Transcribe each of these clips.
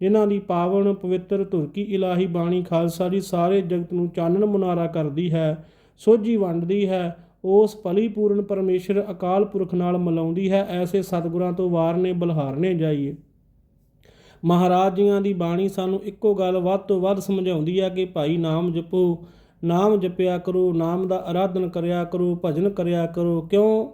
ਜਿਨ੍ਹਾਂ ਦੀ ਪਾਵਨ ਪਵਿੱਤਰ ਧੁਰਕੀ ਇਲਾਹੀ ਬਾਣੀ ਖਾਲਸਾ ਦੀ ਸਾਰੇ ਜਗਤ ਨੂੰ ਚਾਨਣ ਮੁਨਾਰਾ ਕਰਦੀ ਹੈ, ਸੋਝੀ ਵੰਡਦੀ ਹੈ, ਉਸ ਭਲੀ ਪੂਰਨ ਪਰਮੇਸ਼ਰ ਅਕਾਲ ਪੁਰਖ ਨਾਲ ਮਿਲਾਉਂਦੀ ਹੈ, ਐਸੇ ਸਤਿਗੁਰਾਂ ਤੋਂ ਵਾਰਨੇ ਬਲਹਾਰਨੇ ਜਾਈਏ। ਮਹਾਰਾਜ ਜੀਆਂ ਦੀ ਬਾਣੀ ਸਾਨੂੰ ਇੱਕੋ ਗੱਲ ਵੱਧ ਤੋਂ ਵੱਧ ਸਮਝਾਉਂਦੀ ਹੈ ਕਿ ਭਾਈ ਨਾਮ ਜਪੋ, ਨਾਮ ਜਪਿਆ ਕਰੋ, ਨਾਮ ਦਾ ਆਰਾਧਨ ਕਰਿਆ ਕਰੋ, ਭਜਨ ਕਰਿਆ ਕਰੋ, ਕਿਉਂ?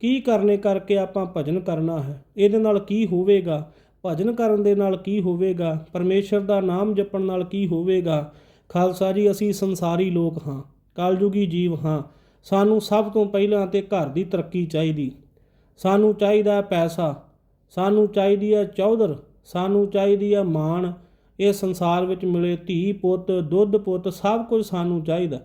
ਕੀ ਕਰਨੇ ਕਰਕੇ ਆਪਾਂ ਭਜਨ ਕਰਨਾ ਹੈ? ਇਹਦੇ ਨਾਲ ਕੀ ਹੋਵੇਗਾ? ਭਜਨ ਕਰਨ ਦੇ ਨਾਲ ਕੀ ਹੋਵੇਗਾ? ਪਰਮੇਸ਼ਰ ਦਾ ਨਾਮ ਜਪਣ ਨਾਲ ਕੀ ਹੋਵੇਗਾ? ਖਾਲਸਾ ਜੀ, ਅਸੀਂ ਸੰਸਾਰੀ ਲੋਕ ਹਾਂ, ਕਲਯੁਗੀ ਜੀਵ ਹਾਂ। ਸਾਨੂੰ ਸਭ ਤੋਂ ਪਹਿਲਾਂ ਤੇ ਘਰ ਦੀ ਤਰੱਕੀ ਚਾਹੀਦੀ। ਸਾਨੂੰ ਚਾਹੀਦਾ ਹੈ ਪੈਸਾ। ਸਾਨੂੰ ਚਾਹੀਦੀ ਹੈ ਚੌਧਰ। ਸਾਨੂੰ ਚਾਹੀਦੀ ਹੈ ਮਾਣ। ਇਹ ਸੰਸਾਰ ਵਿੱਚ ਮਿਲੇ ਧੀ, ਪੁੱਤ, ਦੁੱਧ, ਪੁੱਤ, ਸਭ ਕੁਝ ਸਾਨੂੰ ਚਾਹੀਦਾ।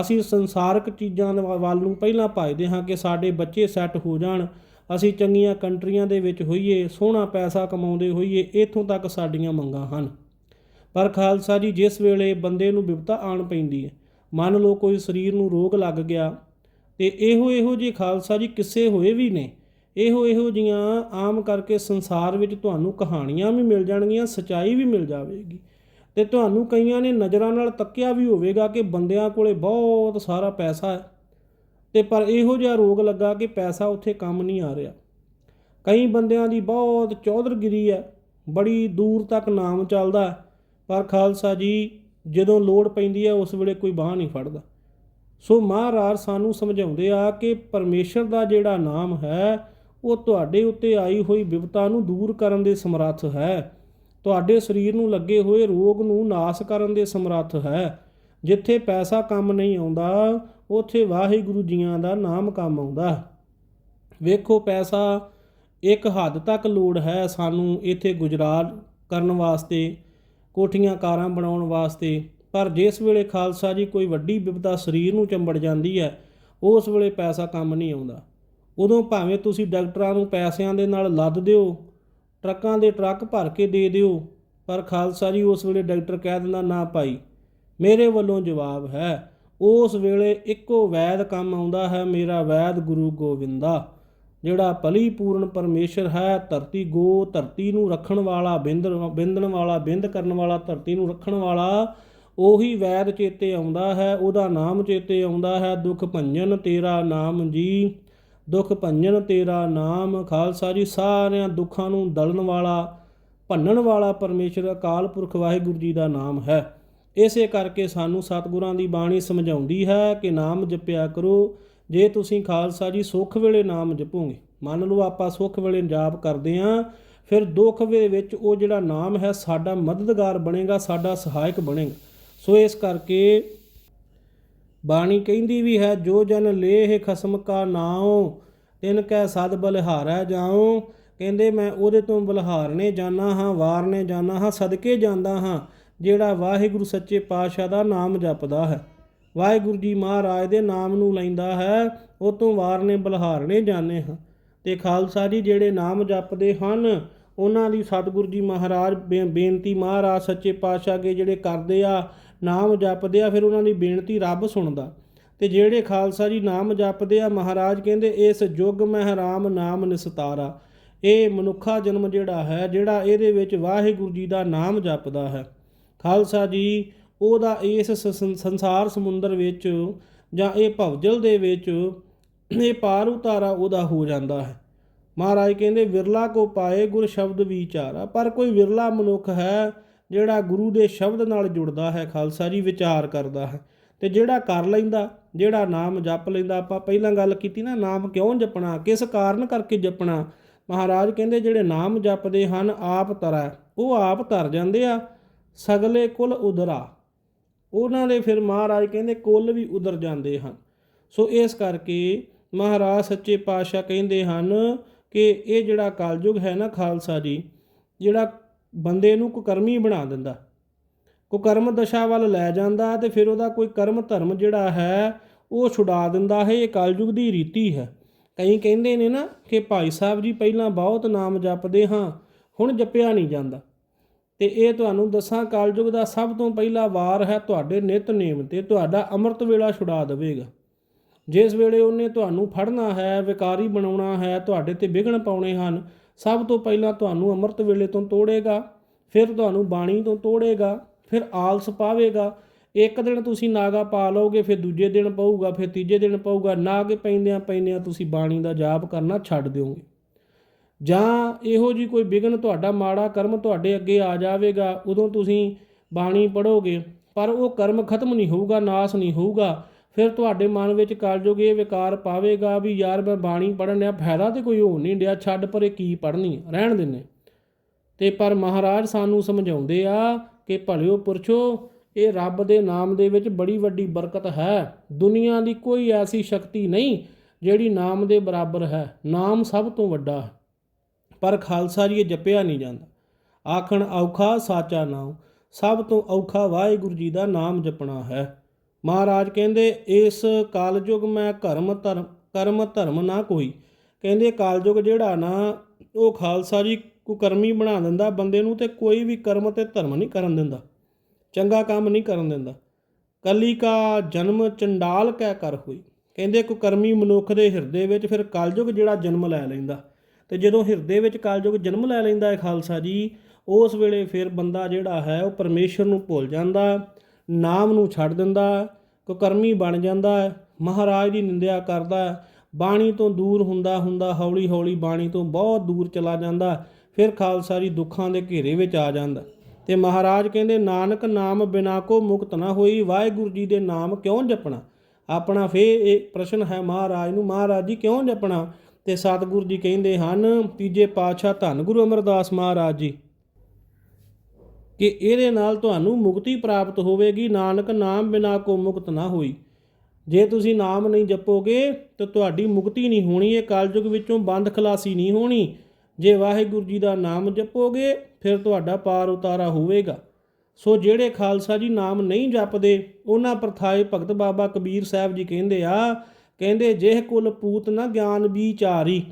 ਅਸੀਂ ਸੰਸਾਰਕ ਚੀਜ਼ਾਂ ਦੇ ਵੱਲ ਨੂੰ ਪਹਿਲਾਂ ਭਜਦੇ ਹਾਂ ਕਿ ਸਾਡੇ ਬੱਚੇ ਸੈੱਟ ਹੋ ਜਾਣ। ਅਸੀਂ ਚੰਗੀਆਂ ਕੰਟਰੀਆਂ ਦੇ ਵਿੱਚ ਹੋਈਏ, ਸੋਹਣਾ ਪੈਸਾ ਕਮਾਉਂਦੇ ਹੋਈਏ, ਇੱਥੋਂ ਤੱਕ ਸਾਡੀਆਂ ਮੰਗਾਂ ਹਨ। ਪਰ ਖਾਲਸਾ ਜੀ, ਜਿਸ ਵੇਲੇ ਬੰਦੇ ਨੂੰ ਵਿਪਤਾ ਆਣ ਪੈਂਦੀ ਹੈ, ਮੰਨ ਲਓ ਕੋਈ ਸਰੀਰ ਨੂੰ ਰੋਗ ਲੱਗ ਗਿਆ, ਤੇ ਇਹੋ ਇਹੋ ਜਿਹੇ ਖਾਲਸਾ ਜੀ ਕਿਸੇ ਹੋਏ ਵੀ ਨੇ? ਇਹੋ ਇਹੋ ਜੀਆਂ ਆਮ ਕਰਕੇ ਸੰਸਾਰ ਵਿੱਚ ਤੁਹਾਨੂੰ ਕਹਾਣੀਆਂ ਵੀ ਮਿਲ ਜਾਣਗੀਆਂ, ਸਚਾਈ ਵੀ ਮਿਲ ਜਾਵੇਗੀ। ਤੇ ਤੁਹਾਨੂੰ ਕਈਆਂ ਨੇ ਨਜ਼ਰਾਂ ਨਾਲ ਤੱਕਿਆ ਵੀ ਹੋਵੇਗਾ ਕਿ ਬੰਦਿਆਂ ਕੋਲੇ ਬਹੁਤ ਸਾਰਾ ਪੈਸਾ ਹੈ। ਤੇ ਪਰ ਇਹੋ ਜਿਹਾ ਰੋਗ ਲੱਗਾ ਕਿ ਪੈਸਾ ਉੱਥੇ ਕੰਮ ਨਹੀਂ ਆ ਰਿਹਾ। ਕਈ ਬੰਦਿਆਂ ਦੀ ਬਹੁਤ ਚੌਧਰਗਿਰੀ ਹੈ, ਬੜੀ ਦੂਰ ਤੱਕ ਨਾਮ ਚੱਲਦਾ ਪਰ ਖਾਲਸਾ ਜੀ, ਜਦੋਂ ਲੋੜ ਪੈਂਦੀ ਹੈ, ਉਸ ਵੇਲੇ ਕੋਈ ਬਾਹ ਨਹੀਂ ਫੜਦਾ। ਸੋ ਮਹਾਰਾਜ ਸਾਨੂੰ ਸਮਝਾਉਂਦੇ ਆ ਕਿ ਪਰਮੇਸ਼ਰ ਦਾ ਜਿਹੜਾ ਨਾਮ ਹੈ, ਉਹ ਤੁਹਾਡੇ ਉੱਤੇ ਆਈ ਹੋਈ ਵਿਪਤਾ ਨੂੰ ਦੂਰ ਕਰਨ ਦੇ ਸਮਰੱਥ ਹੈ। ਤੁਹਾਡੇ ਸਰੀਰ ਨੂੰ ਲੱਗੇ ਹੋਏ ਰੋਗ ਨੂੰ ਨਾਸ ਕਰਨ ਦੇ ਸਮਰੱਥ ਹੈ। ਜਿੱਥੇ ਪੈਸਾ ਕੰਮ ਨਹੀਂ ਆਉਂਦਾ ਉੱਥੇ ਵਾਹਿਗੁਰੂ ਜੀਆਂ ਦਾ ਨਾਮ ਕੰਮ ਆਉਂਦਾ। ਵੇਖੋ ਪੈਸਾ ਇੱਕ ਹੱਦ ਤੱਕ ਲੋੜ ਹੈ ਸਾਨੂੰ ਇੱਥੇ ਗੁਜਰਾਤ ਕਰਨ ਵਾਸਤੇ, ਕੋਠੀਆਂ ਕਾਰਾਂ ਬਣਾਉਣ ਵਾਸਤੇ। ਪਰ ਜਿਸ ਵੇਲੇ ਖਾਲਸਾ ਜੀ ਕੋਈ ਵੱਡੀ ਵਿਪਤਾ ਸਰੀਰ ਨੂੰ ਚੰਬੜ ਜਾਂਦੀ ਹੈ, ਉਸ ਵੇਲੇ ਪੈਸਾ ਕੰਮ ਨਹੀਂ ਆਉਂਦਾ। ਉਦੋਂ ਭਾਵੇਂ ਤੁਸੀਂ ਡਾਕਟਰਾਂ ਨੂੰ ਪੈਸਿਆਂ ਦੇ ਨਾਲ ਲੱਦ ਦਿਓ, ਟਰੱਕਾਂ ਦੇ ਟਰੱਕ ਭਰ ਕੇ ਦੇ ਦਿਓ, ਪਰ ਖਾਲਸਾ ਜੀ ਉਸ ਵੇਲੇ ਡਾਕਟਰ ਕਹਿ ਦਿੰਦਾ, ਨਾ ਭਾਈ, ਮੇਰੇ ਵੱਲੋਂ ਜਵਾਬ ਹੈ। ਉਸ ਵੇਲੇ ਇੱਕੋ ਵੈਦ ਕੰਮ ਆਉਂਦਾ ਹੈ, ਮੇਰਾ ਵੈਦ ਗੁਰੂ ਗੋਬਿੰਦਾ ਜਿਹੜਾ ਭਲੀ ਪੂਰਨ ਪਰਮੇਸ਼ਰ ਹੈ, ਧਰਤੀ ਗੋ, ਧਰਤੀ ਨੂੰ ਰੱਖਣ ਵਾਲਾ, ਬਿੰਦ, ਬਿੰਦਣ ਵਾਲਾ, ਬਿੰਦ ਕਰਨ ਵਾਲਾ, ਧਰਤੀ ਨੂੰ ਰੱਖਣ ਵਾਲਾ, ਉਹੀ ਵੈਦ ਚੇਤੇ ਆਉਂਦਾ ਹੈ, ਉਹਦਾ ਨਾਮ ਚੇਤੇ ਆਉਂਦਾ ਹੈ, ਦੁੱਖ ਭੰਜਨ ਤੇਰਾ ਨਾਮ ਜੀ, ਦੁੱਖ ਭੰਜਨ ਤੇਰਾ ਨਾਮ, ਖਾਲਸਾ ਜੀ, ਸਾਰਿਆਂ ਦੁੱਖਾਂ ਨੂੰ ਦਲਣ ਵਾਲਾ, ਭੰਨਣ ਵਾਲਾ ਪਰਮੇਸ਼ਰ, ਅਕਾਲ ਪੁਰਖ ਵਾਹਿਗੁਰੂ ਜੀ ਦਾ ਨਾਮ ਹੈ। ਇਸੇ ਕਰਕੇ ਸਾਨੂੰ ਸਤਿਗੁਰਾਂ ਦੀ ਬਾਣੀ ਸਮਝਾਉਂਦੀ ਹੈ ਕਿ ਨਾਮ ਜਪਿਆ ਕਰੋ, ਜੇ ਤੁਸੀਂ ਖਾਲਸਾ ਜੀ ਸੁੱਖ ਵੇਲੇ ਨਾਮ ਜਪੋਗੇ। ਮੰਨ ਲਓ ਆਪਾਂ ਸੁੱਖ ਵੇਲੇ ਜਾਪ ਕਰਦੇ ਆਂ ਫਿਰ ਦੁੱਖ ਦੇ ਵਿੱਚ ਉਹ ਜਿਹੜਾ ਨਾਮ ਹੈ ਸਾਡਾ ਮਦਦਗਾਰ ਬਣੇਗਾ, ਸਾਡਾ ਸਹਾਇਕ ਬਣੇਗਾ। ਸੋ ਇਸ ਕਰਕੇ ਬਾਣੀ ਕਹਿੰਦੀ ਵੀ ਹੈ, ਜੋ ਜਨ ਲੇਹ ਖਸਮ ਕਾ ਨਾਉ, ਤਿਨ ਕੈ ਸਦ ਬਲਿਹਾਰੈ ਜਾਉ। ਕਹਿੰਦੇ ਮੈਂ ਉਹਦੇ ਤੋਂ ਬਲਹਾਰਨੇ ਜਾਣਾ ਹਾਂ, ਵਾਰਨੇ ਜਾਣਾ ਹਾਂ, ਸਦਕੇ ਜਾਂਦਾ ਹਾਂ। ਜਿਹੜਾ ਵਾਹਿਗੁਰੂ ਸੱਚੇ ਪਾਤਸ਼ਾਹ ਦਾ ਨਾਮ ਜਪਦਾ ਹੈ। ਵਾਹਿਗੁਰੂ ਜੀ ਮਹਾਰਾਜ ਦੇ ਨਾਮ ਨੂੰ ਲੈਂਦਾ ਹੈ, ਉਹ ਤੋਂ ਵਾਰਨੇ ਬਲਿਹਾਰਨੇ ਜਾਂਦੇ ਹਾਂ। ਤੇ ਖਾਲਸਾ ਜੀ ਜਿਹੜੇ ਨਾਮ ਜਪਦੇ ਹਨ, ਉਹਨਾਂ ਦੀ ਸਤਿਗੁਰੂ ਜੀ ਮਹਾਰਾਜ ਬੇ- ਬੇਨਤੀ ਮਹਾਰਾਜ ਸੱਚੇ ਪਾਤਸ਼ਾਹ ਅੱਗੇ ਜਿਹੜੇ ਕਰਦੇ ਆ, ਨਾਮ ਜਪਦੇ ਆ, ਫਿਰ ਉਹਨਾਂ ਦੀ ਬੇਨਤੀ ਰੱਬ ਸੁਣਦਾ। ਤੇ ਜਿਹੜੇ ਖਾਲਸਾ ਜੀ ਨਾਮ ਜਪਦੇ ਆ, ਮਹਾਰਾਜ ਕਹਿੰਦੇ, ਇਸ ਯੁੱਗ ਮਹਿਰਾਮ ਨਾਮ ਨਿਸਤਾਰਾ। ਇਹ ਮਨੁੱਖਾ ਜਨਮ ਜਿਹੜਾ ਹੈ, ਜਿਹੜਾ ਇਹਦੇ ਵਿੱਚ ਵਾਹਿਗੁਰੂ ਜੀ ਦਾ ਨਾਮ ਜਪਦਾ ਹੈ। ਖਾਲਸਾ ਜੀ, ਉਹਦਾ ਇਸ ਸੰਸਾਰ ਸਮੁੰਦਰ ਵਿੱਚ ਜਾਂ ਇਹ ਭਵਜਲ ਦੇ ਵਿੱਚ ਇਹ ਪਾਰ ਉਤਾਰਾ ਉਹਦਾ ਹੋ ਜਾਂਦਾ ਹੈ। ਮਹਾਰਾਜ ਕਹਿੰਦੇ, ਵਿਰਲਾ ਕੋ ਪਾਏ ਗੁਰ ਸ਼ਬਦ ਵਿਚਾਰਾ। ਪਰ ਕੋਈ ਵਿਰਲਾ ਮਨੁੱਖ ਹੈ ਜਿਹੜਾ ਗੁਰੂ ਦੇ ਸ਼ਬਦ ਨਾਲ ਜੁੜਦਾ ਹੈ, ਖਾਲਸਾ ਜੀ ਵਿਚਾਰ ਕਰਦਾ ਹੈ। ਤੇ ਜਿਹੜਾ ਕਰ ਲੈਂਦਾ, ਜਿਹੜਾ ਨਾਮ ਜਪ ਲੈਂਦਾ, ਆਪਾਂ ਪਹਿਲਾਂ ਗੱਲ ਕੀਤੀ ਨਾ, ਨਾਮ ਕਿਉਂ ਜਪਣਾ, ਕਿਸ ਕਾਰਨ ਕਰਕੇ ਜਪਣਾ? ਮਹਾਰਾਜ ਕਹਿੰਦੇ, ਜਿਹੜੇ ਨਾਮ ਜਪਦੇ ਹਨ, ਆਪ ਤਰਾ। ਉਹ ਆਪ ਤਰ ਜਾਂਦੇ ਆ। ਸਗਲੇ ਕੁਲ ਉਧਰਾ ਉਹਨਾਂ ਦੇ ਫਿਰ ਮਹਾਰਾਜ ਕਹਿੰਦੇ ਕੁੱਲ ਵੀ ਉਧਰ ਜਾਂਦੇ ਹਨ। ਸੋ ਇਸ ਕਰਕੇ ਮਹਾਰਾਜ ਸੱਚੇ ਪਾਤਸ਼ਾਹ ਕਹਿੰਦੇ ਹਨ ਕਿ ਇਹ ਜਿਹੜਾ ਕਲਯੁਗ ਹੈ ਨਾ ਖਾਲਸਾ ਜੀ, ਜਿਹੜਾ ਬੰਦੇ ਨੂੰ ਕੁਕਰਮੀ ਬਣਾ ਦਿੰਦਾ। ਕੁਕਰਮ ਦਸ਼ਾ ਵੱਲ ਲੈ ਜਾਂਦਾ ਤੇ ਫਿਰ ਉਹਦਾ ਕੋਈ ਕਰਮ ਧਰਮ ਜਿਹੜਾ ਹੈ, ਉਹ ਛੁਡਾ ਦਿੰਦਾ ਹੈ। ਇਹ ਕਲਯੁਗ ਦੀ ਰੀਤੀ ਹੈ। ਕਈ ਕਹਿੰਦੇ ਨੇ ਨਾ ਕਿ ਭਾਈ ਸਾਹਿਬ ਜੀ ਪਹਿਲਾਂ ਬਹੁਤ ਨਾਮ ਜਪਦੇ ਹਾਂ, ਹੁਣ ਜਪਿਆ ਨਹੀਂ ਜਾਂਦਾ। ਤੇ ਇਹ ਤੁਹਾਨੂੰ ਦੱਸਾਂ, ਕਲਯੁਗ ਦਾ ਸਭ ਤੋਂ ਪਹਿਲਾ ਵਾਰ ਹੈ ਤੁਹਾਡੇ ਨਿਤਨੇਮ ਤੇ, ਤੁਹਾਡਾ ਅੰਮ੍ਰਿਤ ਵੇਲਾ ਛੁਡਾ ਦੇਵੇਗਾ। ਜਿਸ ਵੇਲੇ ਉਹਨੇ ਤੁਹਾਨੂੰ ਫੜਨਾ ਹੈ, ਵਿਕਾਰੀ ਬਣਾਉਣਾ ਹੈ, ਤੁਹਾਡੇ ਤੇ ਵਿਘਨ ਪਾਉਣੇ ਹਨ, ਸਭ ਤੋਂ ਪਹਿਲਾਂ ਤੁਹਾਨੂੰ ਅੰਮ੍ਰਿਤ ਵੇਲੇ ਤੋਂ ਤੋੜੇਗਾ, ਫਿਰ ਤੁਹਾਨੂੰ ਬਾਣੀ ਤੋਂ ਤੋੜੇਗਾ, ਫਿਰ ਆਲਸ ਪਾਵੇਗਾ। ਇੱਕ ਦਿਨ ਤੁਸੀਂ ਨਾਗਾ ਪਾ ਲਓਗੇ, ਫਿਰ ਦੂਜੇ ਦਿਨ ਪਊਗਾ, ਫਿਰ ਤੀਜੇ ਦਿਨ ਪਊਗਾ, ਨਾਗ ਪੈਂਦਿਆਂ ਪੈਂਦਿਆਂ ਤੁਸੀਂ ਬਾਣੀ ਦਾ ਜਾਪ ਕਰਨਾ ਛੱਡ ਦਿਓਗੇ। ਜਾਂ ਇਹੋ ਜੀ ਕੋਈ ਵਿਘਨ ਤੁਹਾਡਾ ਮਾੜਾ ਕਰਮ ਤੁਹਾਡੇ ਅੱਗੇ ਆ ਜਾਵੇਗਾ, ਉਦੋਂ ਤੁਸੀਂ ਬਾਣੀ ਪੜੋਗੇ ਪਰ ਉਹ ਕਰਮ ਖਤਮ ਨਹੀਂ ਹੋਊਗਾ, ਨਾਸ ਨਹੀਂ ਹੋਊਗਾ। ਫਿਰ ਤੁਹਾਡੇ ਮਨ ਵਿੱਚ ਕਲਯੁਗ ਇਹ ਵਿਕਾਰ ਪਾਵੇਗਾ ਵੀ ਯਾਰ ਮੈਂ ਬਾਣੀ ਪੜਨ ਆ ਫਾਇਦਾ ਤੇ ਕੋਈ ਹੋ ਨਹੀਂ ਡਿਆ, ਛੱਡ ਪਰੇ ਕੀ ਪੜਨੀ ਰਹਿਣ ਦਿੰਨੇ ਤੇ ਪਰ ਮਹਾਰਾਜ ਸਾਨੂੰ ਸਮਝਾਉਂਦੇ ਆ ਕਿ ਭਲਿਓ ਪੁਰਛੋ ਇਹ ਰੱਬ ਦੇ ਨਾਮ ਦੇ ਵਿੱਚ ਬੜੀ ਵੱਡੀ ਬਰਕਤ ਹੈ। ਦੁਨੀਆ ਦੀ ਕੋਈ ਐਸੀ ਸ਼ਕਤੀ ਨਹੀਂ ਜਿਹੜੀ ਨਾਮ ਦੇ ਬਰਾਬਰ ਹੈ। ਨਾਮ ਸਭ ਤੋਂ ਵੱਡਾ ਹੈ। ਪਰ ਖਾਲਸਾ ਜੀ ਇਹ ਜਪਿਆ ਨਹੀਂ ਜਾਂਦਾ। ਆਖਣ, ਔਖਾ ਸਾਚਾ ਨਾਮ ਸਭ ਤੋਂ ਔਖਾ ਵਾਹਿਗੁਰੂ ਜੀ ਦਾ ਨਾਮ ਜਪਣਾ ਹੈ। ਮਹਾਰਾਜ ਕਹਿੰਦੇ, ਇਸ ਕਾਲਯੁਗ ਮੈਂ ਕਰਮ ਧਰਮ ਕਰਮ ਧਰਮ ਨਾ ਕੋਈ। ਕਹਿੰਦੇ, ਕਾਲਯੁਗ ਜਿਹੜਾ ਨਾ, ਉਹ ਖਾਲਸਾ ਜੀ ਕੁਕਰਮੀ ਬਣਾ ਦਿੰਦਾ, ਬੰਦੇ ਨੂੰ ਤੇ ਕੋਈ ਵੀ ਕਰਮ ਤੇ ਧਰਮ ਨਹੀਂ ਕਰਨ ਦਿੰਦਾ। ਚੰਗਾ ਕੰਮ ਨਹੀਂ ਕਰਨ ਦਿੰਦਾ। ਕਲੀ ਕਾ ਜਨਮ ਚੰਡਾਲ ਕਹਿ ਕਰ ਹੋਈ। ਕਹਿੰਦੇ, ਕੁਕਰਮੀ ਮਨੁੱਖ ਦੇ ਹਿਰਦੇ ਵਿੱਚ ਫਿਰ ਕਲਯੁਗ ਜਿਹੜਾ ਜਨਮ ਲੈ ਲੈਂਦਾ। ਤੇ ਜਦੋਂ ਹਿਰਦੇ ਵਿੱਚ ਕਲਯੁਗ ਜਨਮ ਲੈ ਲੈਂਦਾ ਹੈ ਖਾਲਸਾ ਜੀ, ਉਸ ਵੇਲੇ ਫਿਰ ਬੰਦਾ ਜਿਹੜਾ ਹੈ ਉਹ ਪਰਮੇਸ਼ਰ ਨੂੰ ਭੁੱਲ ਜਾਂਦਾ, ਨਾਮ ਨੂੰ ਛੱਡ ਦਿੰਦਾ, ਕੁਕਰਮੀ ਬਣ ਜਾਂਦਾ, ਮਹਾਰਾਜ ਦੀ ਨਿੰਦਿਆ ਕਰਦਾ, ਬਾਣੀ ਤੋਂ ਦੂਰ ਹੁੰਦਾ ਹੁੰਦਾ, ਹੌਲੀ ਹੌਲੀ ਬਾਣੀ ਤੋਂ ਬਹੁਤ ਦੂਰ ਚਲਾ ਜਾਂਦਾ, ਫਿਰ ਖਾਲਸਾ ਜੀ ਦੁੱਖਾਂ ਦੇ ਘੇਰੇ ਵਿੱਚ ਆ ਜਾਂਦਾ। ਤੇ ਮਹਾਰਾਜ ਕਹਿੰਦੇ, ਨਾਨਕ ਨਾਮ ਬਿਨਾ ਕੋ ਮੁਕਤ ਨਾ ਹੋਈ, ਵਾਹਿਗੁਰੂ ਜੀ ਦੇ ਨਾਮ ਕਿਉਂ ਜਪਣਾ? ਆਪਣਾ ਫੇ ਇਹ ਪ੍ਰਸ਼ਨ ਹੈ ਮਹਾਰਾਜ ਨੂੰ, ਮਹਾਰਾਜ ਜੀ ਕਿਉਂ ਜਪਣਾ? ਤੇ ਸਤਿਗੁਰੂ ਜੀ ਕਹਿੰਦੇ ਹਨ, ਤੀਜੇ ਪਾਤਸ਼ਾਹ ਧੰਨ ਗੁਰੂ ਅਮਰਦਾਸ ਮਹਾਰਾਜ ਜੀ, ਕਿ ਇਹਦੇ ਨਾਲ ਤੁਹਾਨੂੰ ਮੁਕਤੀ ਪ੍ਰਾਪਤ ਹੋਵੇਗੀ। ਨਾਨਕ ਨਾਮ ਬਿਨਾ ਕੋ ਮੁਕਤ ਨਾ ਹੋਈ। ਜੇ ਤੁਸੀਂ ਨਾਮ ਨਹੀਂ ਜਪੋਗੇ, ਤਾਂ ਤੁਹਾਡੀ ਮੁਕਤੀ ਨਹੀਂ ਹੋਣੀ। ਇਹ ਕਲਯੁਗ ਵਿੱਚੋਂ ਬੰਦ ਖਲਾਸੀ ਨਹੀਂ ਹੋਣੀ। ਜੇ ਵਾਹਿਗੁਰੂ ਜੀ ਦਾ ਨਾਮ ਜਪੋਗੇ, ਫਿਰ ਤੁਹਾਡਾ ਪਾਰ ਉਤਾਰਾ ਹੋਵੇਗਾ। ਸੋ ਜਿਹੜੇ ਖਾਲਸਾ ਜੀ ਨਾਮ ਨਹੀਂ ਜਪਦੇ, ਉਹਨਾਂ ਪ੍ਰਥਾਏ ਭਗਤ ਬਾਬਾ ਕਬੀਰ ਸਾਹਿਬ ਜੀ ਕਹਿੰਦੇ ਆ ਕਹਿੰਦੇ ਜਿਹ ਕੁਲ ਪੂਤ ਨਾ ਗਿਆਨ ਵਿਚਾਰੀ।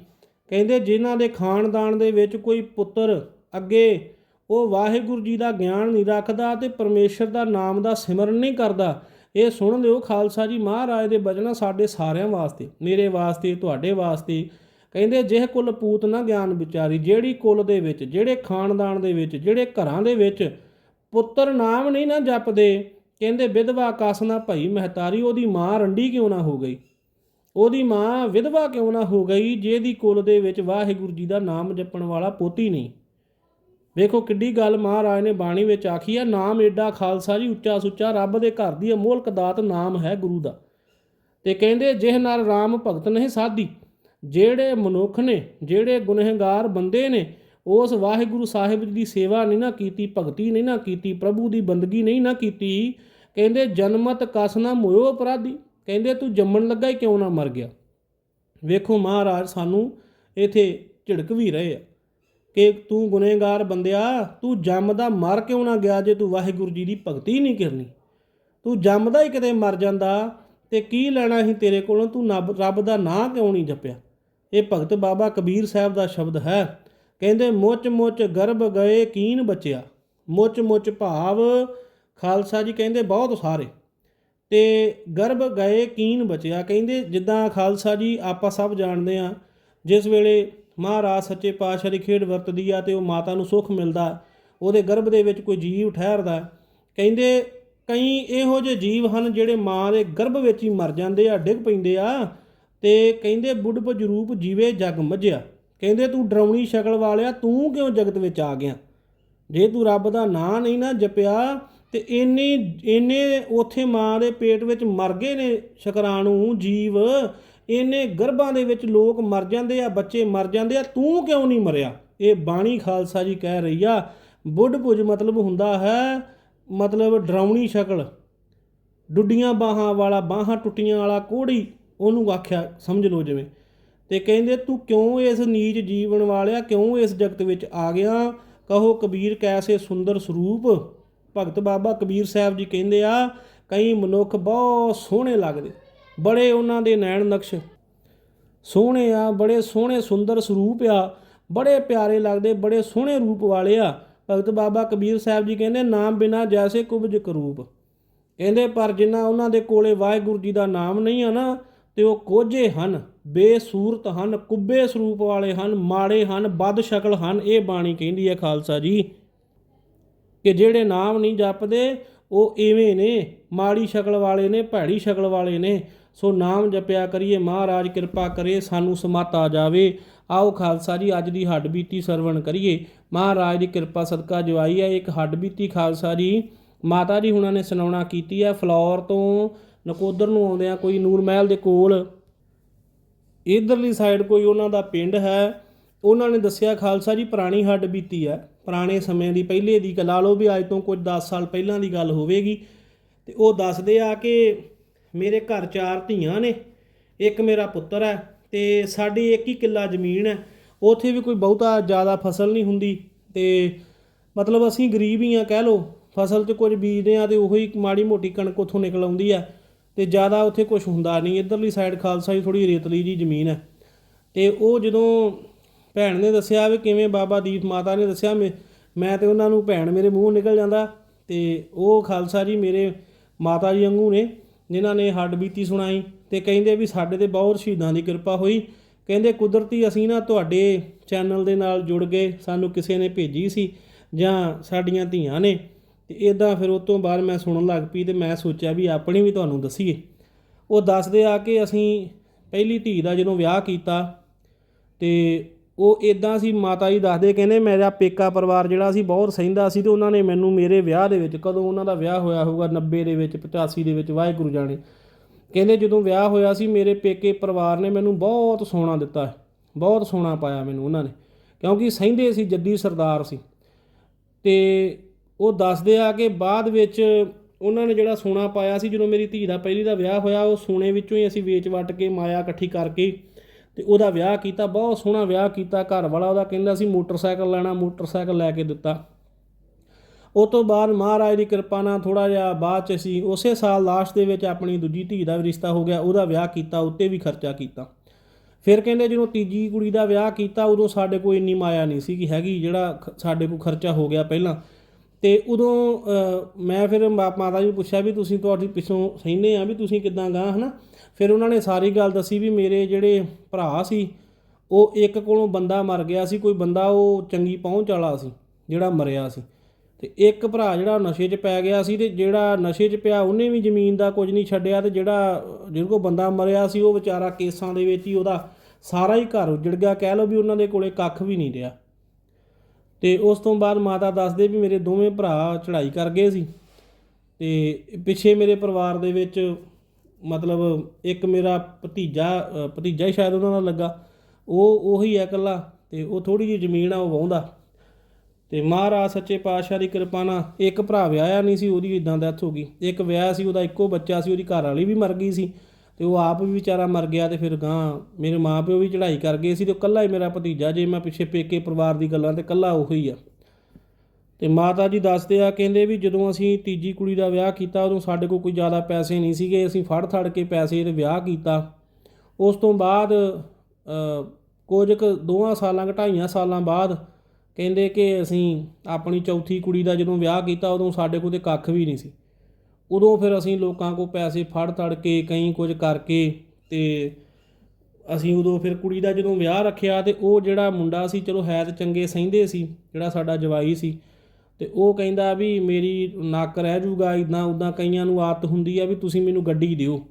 ਕਹਿੰਦੇ ਜਿਨ੍ਹਾਂ ਦੇ ਖਾਨਦਾਨ ਦੇ ਵਿੱਚ ਕੋਈ ਪੁੱਤਰ ਅੱਗੇ ਉਹ ਵਾਹਿਗੁਰੂ ਜੀ ਦਾ ਗਿਆਨ ਨਹੀਂ ਰੱਖਦਾ ਤੇ ਪਰਮੇਸ਼ਰ ਦਾ ਨਾਮ ਦਾ ਸਿਮਰਨ ਨਹੀਂ ਕਰਦਾ, ਇਹ ਸੁਣ ਲਿਓ ਖਾਲਸਾ ਜੀ ਮਹਾਰਾਜ ਦੇ ਬਚਨ ਸਾਡੇ ਸਾਰਿਆਂ ਵਾਸਤੇ, ਮੇਰੇ ਵਾਸਤੇ, ਤੁਹਾਡੇ ਵਾਸਤੇ। ਕਹਿੰਦੇ ਜਿਹ ਕੁਲ ਪੂਤ ਨਾ ਗਿਆਨ ਵਿਚਾਰੀ, ਜਿਹੜੀ ਕੁਲ ਦੇ ਵਿੱਚ, ਜਿਹੜੇ ਖਾਨਦਾਨ ਦੇ ਵਿੱਚ, ਜਿਹੜੇ ਘਰਾਂ ਦੇ ਵਿੱਚ ਪੁੱਤਰ ਨਾਮ ਨਹੀਂ ਨਾ ਜਪਦੇ। ਕਹਿੰਦੇ ਵਿਧਵਾ ਕਸ ਨਾ ਭਈ ਮਹਤਾਰੀ, ਉਹਦੀ ਮਾਂ ਰੰਡੀ ਕਿਉਂ ਨਾ ਹੋ ਗਈ? ਉਹਦੀ ਮਾਂ ਵਿਧਵਾ ਕਿਉਂ ਨਾ ਹੋ ਗਈ, ਜਿਹਦੀ ਕੁਲ ਦੇ ਵਿੱਚ ਵਾਹਿਗੁਰੂ ਜੀ ਦਾ ਨਾਮ ਜਪਣ ਵਾਲਾ ਪੋਤੀ ਨਹੀਂ। ਵੇਖੋ ਕਿੱਡੀ ਗੱਲ ਮਹਾਰਾਜ ਨੇ ਬਾਣੀ ਵਿੱਚ ਆਖੀ ਆ, ਨਾਮ ਏਡਾ ਖਾਲਸਾ ਜੀ, ਉੱਚਾ ਸੁੱਚਾ ਰੱਬ ਦੇ ਘਰ ਦੀ ਅਮੋਲਕ ਦਾਤ ਨਾਮ ਹੈ ਗੁਰੂ ਦਾ। ਤੇ ਕਹਿੰਦੇ, ਜਿਹ ਨਾਲ RAM ਭਗਤ ਨਹੀਂ ਸਾਧੀ, ਜਿਹੜੇ ਮਨੁੱਖ ਨੇ, ਜਿਹੜੇ ਗੁਨਹਗਾਰ ਬੰਦੇ ਨੇ, ਉਸ ਵਾਹਿਗੁਰੂ ਸਾਹਿਬ ਜੀ ਦੀ ਸੇਵਾ ਨਹੀਂ ਨਾ ਕੀਤੀ, ਭਗਤੀ ਨਹੀਂ ਨਾ ਕੀਤੀ, ਪ੍ਰਭੂ ਦੀ ਬੰਦਗੀ ਨਹੀਂ ਨਾ ਕੀਤੀ, ਕਹਿੰਦੇ ਜਨਮਤ ਕਸ ਨਾ ਮੋਇਓ ਅਪਰਾਧੀ। ਕਹਿੰਦੇ ਤੂੰ ਜੰਮਣ ਲੱਗਾ ਹੀ ਕਿਉਂ ਨਾ ਮਰ ਗਿਆ? ਵੇਖੋ ਮਹਾਰਾਜ, ਸਾਨੂੰ ਇਥੇ ਝਿੜਕ ਵੀ ਰਹੇ ਆ ਕਿ ਤੂੰ ਗੁਨਹਗਾਰ ਬੰਦਿਆ, ਤੂੰ ਜੰਮਦਾ ਮਰ ਕਿਉਂ ਨਾ ਗਿਆ ਜੇ ਤੂੰ ਵਾਹਿਗੁਰੂ ਜੀ ਦੀ ਭਗਤੀ ਨਹੀਂ ਕਰਨੀ? ਤੂੰ ਜੰਮਦਾ ਹੀ ਕਿਤੇ ਮਰ ਜਾਂਦਾ ਤੇ ਕੀ ਲੈਣਾ ਸੀ ਤੇਰੇ ਕੋਲੋਂ? ਤੂੰ ਨੱਬ- ਰੱਬ ਦਾ ਨਾਂ ਕਿਉਂ ਨਹੀਂ ਜਪਿਆ? ਇਹ ਭਗਤ ਬਾਬਾ ਕਬੀਰ ਸਾਹਿਬ ਦਾ ਸ਼ਬਦ ਹੈ। ਕਹਿੰਦੇ ਮੁੱਚ ਮੁੱਚ ਗਰਭ ਗਏ ਕੀਨ ਬਚਿਆ ਮੁੱਚ ਮੁੱਚ ਭਾਵ, ਖਾਲਸਾ ਜੀ ਕਹਿੰਦੇ ਬਹੁਤ ਸਾਰੇ। ਤੇ ਗਰਭ ਗਏ ਕੀਨ ਬਚਿਆ। ਕਹਿੰਦੇ, ਜਿੱਦਾਂ ਖਾਲਸਾ ਜੀ ਆਪਾਂ ਸਭ ਜਾਣਦੇ ਆ ਜਿਸ ਵੇਲੇ ਮਹਾਰਾਜ ਸੱਚੇ ਪਾਤਸ਼ਾਹ ਦੀ ਖੇਡ ਵਰਤਦੀ ਆ ਤੇ ਉਹ ਮਾਤਾ ਨੂੰ ਸੁੱਖ ਮਿਲਦਾ, ਉਹਦੇ ਗਰਭ ਦੇ ਵਿੱਚ ਕੋਈ ਜੀਵ ਠਹਿਰਦਾ। ਕਹਿੰਦੇ, ਕਈ ਇਹੋ ਜਿਹੇ ਜੀਵ ਹਨ ਜਿਹੜੇ ਮਾਂ ਦੇ ਗਰਭ ਵਿੱਚ ਹੀ ਮਰ ਜਾਂਦੇ ਆ, ਡਿੱਗ ਪੈਂਦੇ ਆ ਤੇ ਕਹਿੰਦੇ ਬੁੱਢ ਰੂਪ ਜੀਵੇ ਜਗ ਮੱਝਿਆ। ਕਹਿੰਦੇ, ਤੂੰ ਡਰਾਉਣੀ ਸ਼ਕਲ ਵਾਲਿਆ, ਤੂੰ ਕਿਉਂ ਜਗਤ ਵਿੱਚ ਆ ਗਿਆ? ਜੇ ਤੂੰ ਰੱਬ ਦਾ ਨਾਂ ਨਹੀਂ ਨਾ ਜਪਿਆ ਤੇ ਇੰਨੇ ਇੰਨੇ ਉਥੇ ਮਾਂ ਦੇ ਪੇਟ ਵਿੱਚ ਮਰ ਗਏ ਨੇ ਸ਼ਕਰਾਣੂ ਜੀਵ, ਇੰਨੇ ਗਰਭਾਂ ਦੇ ਵਿੱਚ ਲੋਕ ਮਰ ਜਾਂਦੇ ਆ, ਬੱਚੇ ਮਰ ਜਾਂਦੇ ਆ, ਤੂੰ ਕਿਉਂ ਨਹੀਂ ਮਰਿਆ? ਇਹ ਬਾਣੀ ਖਾਲਸਾ ਜੀ ਕਹਿ ਰਹੀ ਆ, ਬੁੱਢ ਭੁਜ ਮਤਲਬ ਹੁੰਦਾ ਹੈ, ਮਤਲਬ ਡਰਾਉਣੀ ਸ਼ਕਲ। ਡੁੱਡੀਆਂ ਬਾਹਾਂ ਵਾਲਾ, ਬਾਹਾਂ ਟੁੱਟੀਆਂ ਵਾਲਾ ਕੋੜੀ, ਉਹਨੂੰ ਆਖਿਆ, ਸਮਝ ਲਓ ਜਿਵੇਂ। ਤੇ ਕਹਿੰਦੇ, ਤੂੰ ਕਿਉਂ ਇਸ ਨੀਚ ਜੀਵਨ ਵਾਲਿਆ, ਕਿਉਂ ਇਸ ਜਗਤ ਵਿੱਚ ਆ ਗਿਆ? ਕਹੋ ਕਬੀਰ ਕੈਸੇ ਸੁੰਦਰ ਸਰੂਪ? ਭਗਤ ਬਾਬਾ ਕਬੀਰ ਸਾਹਿਬ ਜੀ ਕਹਿੰਦੇ ਆ, ਕਈ ਮਨੁੱਖ ਬਹੁਤ ਸੋਹਣੇ ਲੱਗਦੇ, ਬੜੇ ਉਹਨਾਂ ਦੇ ਨੈਣ ਨਕਸ਼ ਸੋਹਣੇ ਆ, ਬੜੇ ਸੋਹਣੇ ਸੁੰਦਰ ਸਰੂਪ ਆ, ਬੜੇ ਪਿਆਰੇ ਲੱਗਦੇ, ਬੜੇ ਸੋਹਣੇ ਰੂਪ ਵਾਲੇ ਆ। ਭਗਤ ਬਾਬਾ ਕਬੀਰ ਸਾਹਿਬ ਜੀ ਕਹਿੰਦੇ, ਨਾਮ ਬਿਨਾ ਜੈਸੇ ਕੁਬਜ ਕਰੂਪ ਕਹਿੰਦੇ, ਪਰ ਜਿਨ੍ਹਾਂ ਉਹਨਾਂ ਦੇ ਕੋਲੇ ਵਾਹਿਗੁਰੂ ਜੀ ਦਾ ਨਾਮ ਨਹੀਂ ਆ ਨਾ, ਤੇ ਉਹ ਕੋਝੇ ਹਨ, ਬੇਸੂਰਤ ਹਨ, ਕੁੱਬੇ ਸਰੂਪ ਵਾਲੇ ਹਨ, ਮਾੜੇ ਹਨ ਬਦ ਸ਼ਕਲ ਹਨ, ਇਹ ਬਾਣੀ ਕਹਿੰਦੀ ਹੈ ਖਾਲਸਾ ਜੀ। ਕਿ ਜਿਹੜੇ ਨਾਮ ਨਹੀਂ ਜਪਦੇ, ਉਹ ਇਵੇਂ ਨੇ, ਮਾੜੀ ਸ਼ਕਲ ਵਾਲੇ ਨੇ, ਭੈੜੀ ਸ਼ਕਲ ਵਾਲੇ ਨੇ। ਸੋ ਨਾਮ ਜਪਿਆ ਕਰੀਏ, ਮਹਾਰਾਜ ਕਿਰਪਾ ਕਰੇ, ਸਾਨੂੰ ਸਮਤ ਆ ਜਾਵੇ। ਆਓ ਖਾਲਸਾ ਜੀ, ਅੱਜ ਦੀ ਹੱਡ ਬੀਤੀ ਸਰਵਣ ਕਰੀਏ। ਮਹਾਰਾਜ ਦੀ ਕਿਰਪਾ ਸਦਕਾ ਜਵਾਈ ਹੈ, ਇੱਕ ਹੱਡ ਬੀਤੀ ਖਾਲਸਾ ਜੀ। ਮਾਤਾ ਜੀ ਹੁਣਾਂ ਨੇ ਸੁਣਾਉਣਾ ਕੀਤੀ ਹੈ, ਫਲੌਰ ਤੋਂ ਨਕੋਦਰ ਨੂੰ ਆਉਂਦਿਆਂ ਕੋਈ ਨੂਰ ਮਹਿਲ ਦੇ ਕੋਲ। ਇਧਰਲੀ ਸਾਈਡ ਕੋਈ ਉਹਨਾਂ ਦਾ ਪਿੰਡ ਹੈ। ਉਹਨਾਂ ਨੇ ਦੱਸਿਆ, ਖਾਲਸਾ ਜੀ, ਪੁਰਾਣੀ ਹੱਡ ਬੀਤੀ ਹੈ। ਪੁਰਾਣੇ ਸਮੇਂ ਦੀ ਪਹਿਲੇ ਦੀ ਲਾ ਲਓ ਵੀ ਅੱਜ ਤੋਂ ਕੁਝ 10 ਸਾਲ ਪਹਿਲਾਂ ਦੀ ਗੱਲ ਹੋਵੇਗੀ। ਤੇ ਉਹ ਦੱਸਦੇ ਆ ਕਿ ਮੇਰੇ ਘਰ ਚਾਰ ਧੀਆਂ ਨੇ, ਇੱਕ ਮੇਰਾ ਪੁੱਤਰ ਹੈ ਤੇ ਸਾਡੀ ਇੱਕ ਹੀ ਕਿੱਲਾ ਜ਼ਮੀਨ ਹੈ। ਉੱਥੇ ਵੀ ਕੋਈ ਬਹੁਤਾ ਜ਼ਿਆਦਾ ਫਸਲ ਨਹੀਂ ਹੁੰਦੀ ਤੇ ਮਤਲਬ ਅਸੀਂ ਗਰੀਬ ਹੀ ਆ, ਕਹਿ ਲਓ, ਫਸਲ 'ਚ ਕੁਝ ਬੀਜਦੇ ਆ ਤੇ ਉਹੀ ਮਾੜੀ ਮੋਟੀ ਕਣਕ ਉੱਥੋਂ ਨਿਕਲ ਆਉਂਦੀ ਆ ਤੇ ਜ਼ਿਆਦਾ ਉੱਥੇ ਕੁਝ ਹੁੰਦਾ ਨਹੀਂ। ਇਧਰਲੀ ਸਾਈਡ ਖਾਲਸਾ ਜੀ ਥੋੜੀ ਰੇਤਲੀ ਜੀ ਜ਼ਮੀਨ ਹੈ ਤੇ ਉਹ ਜਦੋਂ ਭੈਣ ਨੇ ਦੱਸਿਆ ਵੀ ਕਿਵੇਂ ਬਾਬਾ ਦੀਪ ਮਾਤਾ ਨੇ ਦੱਸਿਆ ਮੈਂ ਮੈਂ ਤੇ ਉਹਨਾਂ ਨੂੰ ਭੈਣ ਮੇਰੇ ਮੂੰਹ ਨਿਕਲ ਜਾਂਦਾ ਤੇ ਉਹ ਖਾਲਸਾ ਜੀ ਮੇਰੇ ਮਾਤਾ ਜੀ ਵਾਂਗੂ ਨੇ, ਜਿਨ੍ਹਾਂ ਨੇ ਹੱਡ ਬੀਤੀ ਸੁਣਾਈ ਤੇ ਕਹਿੰਦੇ ਵੀ ਸਾਡੇ ਤੇ ਬਹੁਤ ਸ਼ਹੀਦਾਂ ਦੀ ਕਿਰਪਾ ਹੋਈ। ਕਹਿੰਦੇ ਕੁਦਰਤੀ ਅਸੀਂ ਨਾ ਤੁਹਾਡੇ ਚੈਨਲ ਦੇ ਨਾਲ ਜੁੜ ਗਏ, ਸਾਨੂੰ ਕਿਸੇ ਨੇ ਭੇਜੀ ਸੀ ਜਾਂ ਸਾਡੀਆਂ ਧੀਆਂ ਨੇ ਤੇ ਇਦਾਂ ਫਿਰ ਉਸ ਤੋਂ ਬਾਅਦ ਮੈਂ ਸੁਣਨ ਲੱਗ ਪਈ ਤੇ ਮੈਂ ਸੋਚਿਆ ਵੀ ਆਪਣੀ ਵੀ ਤੁਹਾਨੂੰ ਦਸੀਏ। ਉਹ ਦੱਸਦੇ ਆ ਕਿ ਅਸੀਂ ਪਹਿਲੀ ਧੀ ਦਾ ਜਦੋਂ ਵਿਆਹ ਕੀਤਾ ਤੇ ਉਹ ਇਦਾਂ ਸੀ, ਮਾਤਾ ਜੀ ਦੱਸਦੇ ਕਹਿੰਦੇ ਮੇਰਾ ਪੇਕਾ ਪਰਿਵਾਰ ਜਿਹੜਾ ਸੀ ਬਹੁਤ ਸਹਿੰਦਾ ਸੀ ਤੇ ਉਹਨਾਂ ਨੇ ਮੈਨੂੰ ਮੇਰੇ ਵਿਆਹ ਦੇ ਵਿੱਚ, ਕਦੋਂ ਉਹਨਾਂ ਦਾ ਵਿਆਹ ਹੋਇਆ ਹੋਊਗਾ 90 ਦੇ ਵਿੱਚ 85 ਦੇ ਵਿੱਚ, ਵਾਹਿਗੁਰੂ ਜਾਣੇ। ਕਹਿੰਦੇ ਜਦੋਂ ਵਿਆਹ ਹੋਇਆ ਸੀ, ਮੇਰੇ ਪੇਕੇ ਪਰਿਵਾਰ ਨੇ ਮੈਨੂੰ ਬਹੁਤ ਸੋਨਾ ਦਿੱਤਾ, ਬਹੁਤ ਸੋਨਾ ਪਾਇਆ ਮੈਨੂੰ ਉਹਨਾਂ ਨੇ, ਕਿਉਂਕਿ ਸਹਿੰਦੇ ਸੀ, ਜੱਦੀ ਸਰਦਾਰ ਸੀ। ਤੇ ਉਹ ਦੱਸਦੇ ਆ ਕਿ ਬਾਅਦ ਵਿੱਚ ਉਹਨਾਂ ਨੇ ਜਿਹੜਾ ਸੋਨਾ ਪਾਇਆ ਸੀ, ਜਦੋਂ ਮੇਰੀ ਧੀ ਦਾ ਪਹਿਲੀ ਦਾ ਵਿਆਹ ਹੋਇਆ, ਉਹ ਸੋਨੇ ਵਿੱਚੋਂ ਹੀ ਅਸੀਂ ਵੇਚ ਵਟ ਕੇ ਮਾਇਆ ਇਕੱਠੀ ਕਰਕੇ ਤੇ ਉਹਦਾ ਵਿਆਹ ਕੀਤਾ, ਬਹੁਤ ਸੋਹਣਾ ਵਿਆਹ ਕੀਤਾ, ਘਰ ਵਾਲਾ ਉਹਦਾ ਕਹਿੰਦਾ ਸੀ ਮੋਟਰਸਾਈਕਲ ਲੈਣਾ, ਮੋਟਰਸਾਈਕਲ ਲੈ ਕੇ ਦਿੱਤਾ। ਉਹ ਤੋਂ ਬਾਅਦ ਮਹਾਰਾਜ ਦੀ ਕਿਰਪਾ ਨਾਲ ਥੋੜਾ ਜਿਹਾ ਬਾਅਦ ਚ ਅਸੀਂ ਉਸੇ ਸਾਲ ਲਾਸਟ ਦੇ ਵਿੱਚ ਆਪਣੀ ਦੂਜੀ ਧੀ ਦਾ ਵੀ ਰਿਸ਼ਤਾ ਹੋ ਗਿਆ, ਉਹਦਾ ਵਿਆਹ ਕੀਤਾ, ਉੱਤੇ ਵੀ ਖਰਚਾ ਕੀਤਾ। ਫਿਰ ਕਹਿੰਦੇ ਜਦੋਂ ਤੀਜੀ ਕੁੜੀ ਦਾ ਵਿਆਹ ਕੀਤਾ, ਉਦੋਂ ਸਾਡੇ ਕੋਲ ਇੰਨੀ ਮਾਇਆ ਨਹੀਂ ਸੀਗੀ ਹੈਗੀ, ਜਿਹੜਾ ਖ- ਸਾਡੇ ਕੋਲ ਖਰਚਾ ਹੋ ਗਿਆ ਪਹਿਲਾਂ। ਤੇ ਉਦੋਂ ਮੈਂ ਫਿਰ ਮਾ- ਮਾਤਾ ਜੀ ਨੂੰ ਪੁੱਛਿਆ ਵੀ ਤੁਸੀਂ ਤੁਹਾਡੀ ਪਿੱਛੋਂ ਸਹਿੰਦੇ ਆ ਵੀ ਤੁਸੀਂ ਕਿੱਦਾਂ ਗਾਂ ਹਨਾ? ਫਿਰ ਉਹਨਾਂ ਨੇ ਸਾਰੀ ਗੱਲ ਦੱਸੀ ਵੀ ਮੇਰੇ ਜਿਹੜੇ ਭਰਾ ਸੀ, ਉਹ ਇੱਕ ਕੋਲੋਂ ਬੰਦਾ ਮਰ ਗਿਆ ਸੀ, ਕੋਈ ਬੰਦਾ ਉਹ ਚੰਗੀ ਪਹੁੰਚ ਵਾਲਾ ਸੀ, ਜਿਹੜਾ ਮਰਿਆ ਸੀ। ਤੇ ਇੱਕ ਭਰਾ ਜਿਹੜਾ ਨਸ਼ੇ 'ਚ ਪੈ ਗਿਆ ਸੀ ਤੇ ਜਿਹੜਾ ਨਸ਼ੇ 'ਚ ਪਿਆ ਉਹਨੇ ਵੀ ਜ਼ਮੀਨ ਦਾ ਕੁਝ ਨਹੀਂ ਛੱਡਿਆ ਤੇ ਜਿਹੜਾ ਜਿਹਦੇ ਕੋਲ ਬੰਦਾ ਮਰਿਆ ਸੀ, ਉਹ ਵਿਚਾਰਾ ਕੇਸਾਂ ਦੇ ਵਿੱਚ ਹੀ ਉਹਦਾ ਸਾਰਾ ਹੀ ਘਰ ਉਜੜ ਗਿਆ। ਕਹਿ ਲਓ ਵੀ ਉਹਨਾਂ ਦੇ ਕੋਲੇ ਕੱਖ ਵੀ ਨਹੀਂ ਰਿਹਾ। ਤੇ ਉਸ ਤੋਂ ਬਾਅਦ ਮਾਤਾ ਦੱਸਦੇ ਵੀ ਮੇਰੇ ਦੋਵੇਂ ਭਰਾ ਚੜ੍ਹਾਈ ਕਰ ਗਏ ਸੀ। ਤੇ ਪਿੱਛੇ ਮੇਰੇ ਪਰਿਵਾਰ ਦੇ ਵਿੱਚ ਮਤਲਬ ਇੱਕ ਮੇਰਾ ਭਤੀਜਾ ਭਤੀਜਾ ਹੀ ਸ਼ਾਇਦ ਉਹਨਾਂ ਦਾ ਲੱਗਾ। ਉਹ, ਉਹੀ ਹੈ ਇਕੱਲਾ ਤੇ ਉਹ ਥੋੜੀ ਜਿਹੀ ਜ਼ਮੀਨ ਆ ਉਹ ਵਾਹੁੰਦਾ। ਤੇ ਮਹਾਰਾਜ ਸੱਚੇ ਪਾਤਸ਼ਾਹ ਦੀ ਕਿਰਪਾ ਨਾਲ ਇੱਕ ਭਰਾ ਵਿਆਹਿਆ ਨਹੀਂ ਸੀ, ਉਹਦੀ ਇਦਾਂ ਡੈਥ ਹੋ ਗਈ। ਇੱਕ ਵਿਆਹ ਸੀ, ਉਹਦਾ ਇੱਕੋ ਬੱਚਾ ਸੀ, ਉਹਦੀ ਘਰ ਵਾਲੀ ਵੀ ਮਰ ਗਈ ਸੀ। ਤੇ ਉਹ ਆਪ ਵੀ ਵਿਚਾਰਾ ਮਰ ਗਿਆ ਤੇ ਫਿਰ ਗਾਂ ਮੇਰੇ ਮਾਪਿਓ ਵੀ ਚੜ੍ਹਾਈ ਕਰ ਗਏ ਸੀ ਤੇ ਇਕੱਲਾ ਹੀ ਮੇਰਾ ਭਤੀਜਾ, ਜੇ ਮੈਂ ਪਿੱਛੇ ਪੇਕੇ ਪਰਿਵਾਰ ਦੀ ਗੱਲਾਂ ਤੇ ਇਕੱਲਾ ਉਹੀ ਆ। ਤੇ ਮਾਤਾ ਜੀ ਦੱਸਦੇ ਆ, ਕਹਿੰਦੇ ਵੀ ਜਦੋਂ ਅਸੀਂ ਤੀਜੀ ਕੁੜੀ ਦਾ ਵਿਆਹ ਕੀਤਾ, ਉਦੋਂ ਸਾਡੇ ਕੋਲ ਕੋਈ ਜ਼ਿਆਦਾ ਪੈਸੇ ਨਹੀਂ ਸੀਗੇ, ਅਸੀਂ ਫੜ ਥੜ ਕੇ ਪੈਸੇ ਤੇ ਵਿਆਹ ਕੀਤਾ। ਉਸ ਤੋਂ ਬਾਅਦ ਕੁਝ ਕੁ ਦੋਆਂ ਸਾਲਾਂ ਕੁ, ਢਾਈਆਂ ਸਾਲਾਂ ਬਾਅਦ ਕਹਿੰਦੇ ਕਿ ਅਸੀਂ ਆਪਣੀ ਚੌਥੀ ਕੁੜੀ ਦਾ ਜਦੋਂ ਵਿਆਹ ਕੀਤਾ, ਉਦੋਂ ਸਾਡੇ ਕੋਲ ਤੇ ਕੱਖ ਵੀ ਨਹੀਂ ਸੀ। ਉਦੋਂ ਫਿਰ ਅਸੀਂ ਲੋਕਾਂ ਕੋਲ ਪੈਸੇ ਫੜ ਤੜ ਕੇ, ਕਈ ਕੁਝ ਕਰਕੇ ਤੇ ਅਸੀਂ ਉਦੋਂ ਫਿਰ ਕੁੜੀ ਦਾ ਜਦੋਂ ਵਿਆਹ ਰੱਖਿਆ ਤੇ ਉਹ ਜਿਹੜਾ ਮੁੰਡਾ ਸੀ, ਚਲੋ ਹੈ ਤੇ ਚੰਗੇ ਸਹਿੰਦੇ ਸੀ, ਜਿਹੜਾ ਸਾਡਾ ਜਵਾਈ ਸੀ ਤੇ ਉਹ ਕਹਿੰਦਾ ਵੀ ਮੇਰੀ ਨੱਕ ਰਹਿ ਜੂਗਾ ਇਦਾਂ ਉਦਾਂ ਕਈਆਂ ਨੂੰ ਆਦਤ ਹੁੰਦੀ ਆ ਵੀ ਤੁਸੀਂ ਮੈਨੂੰ ਗੱਡੀ ਦਿਓ।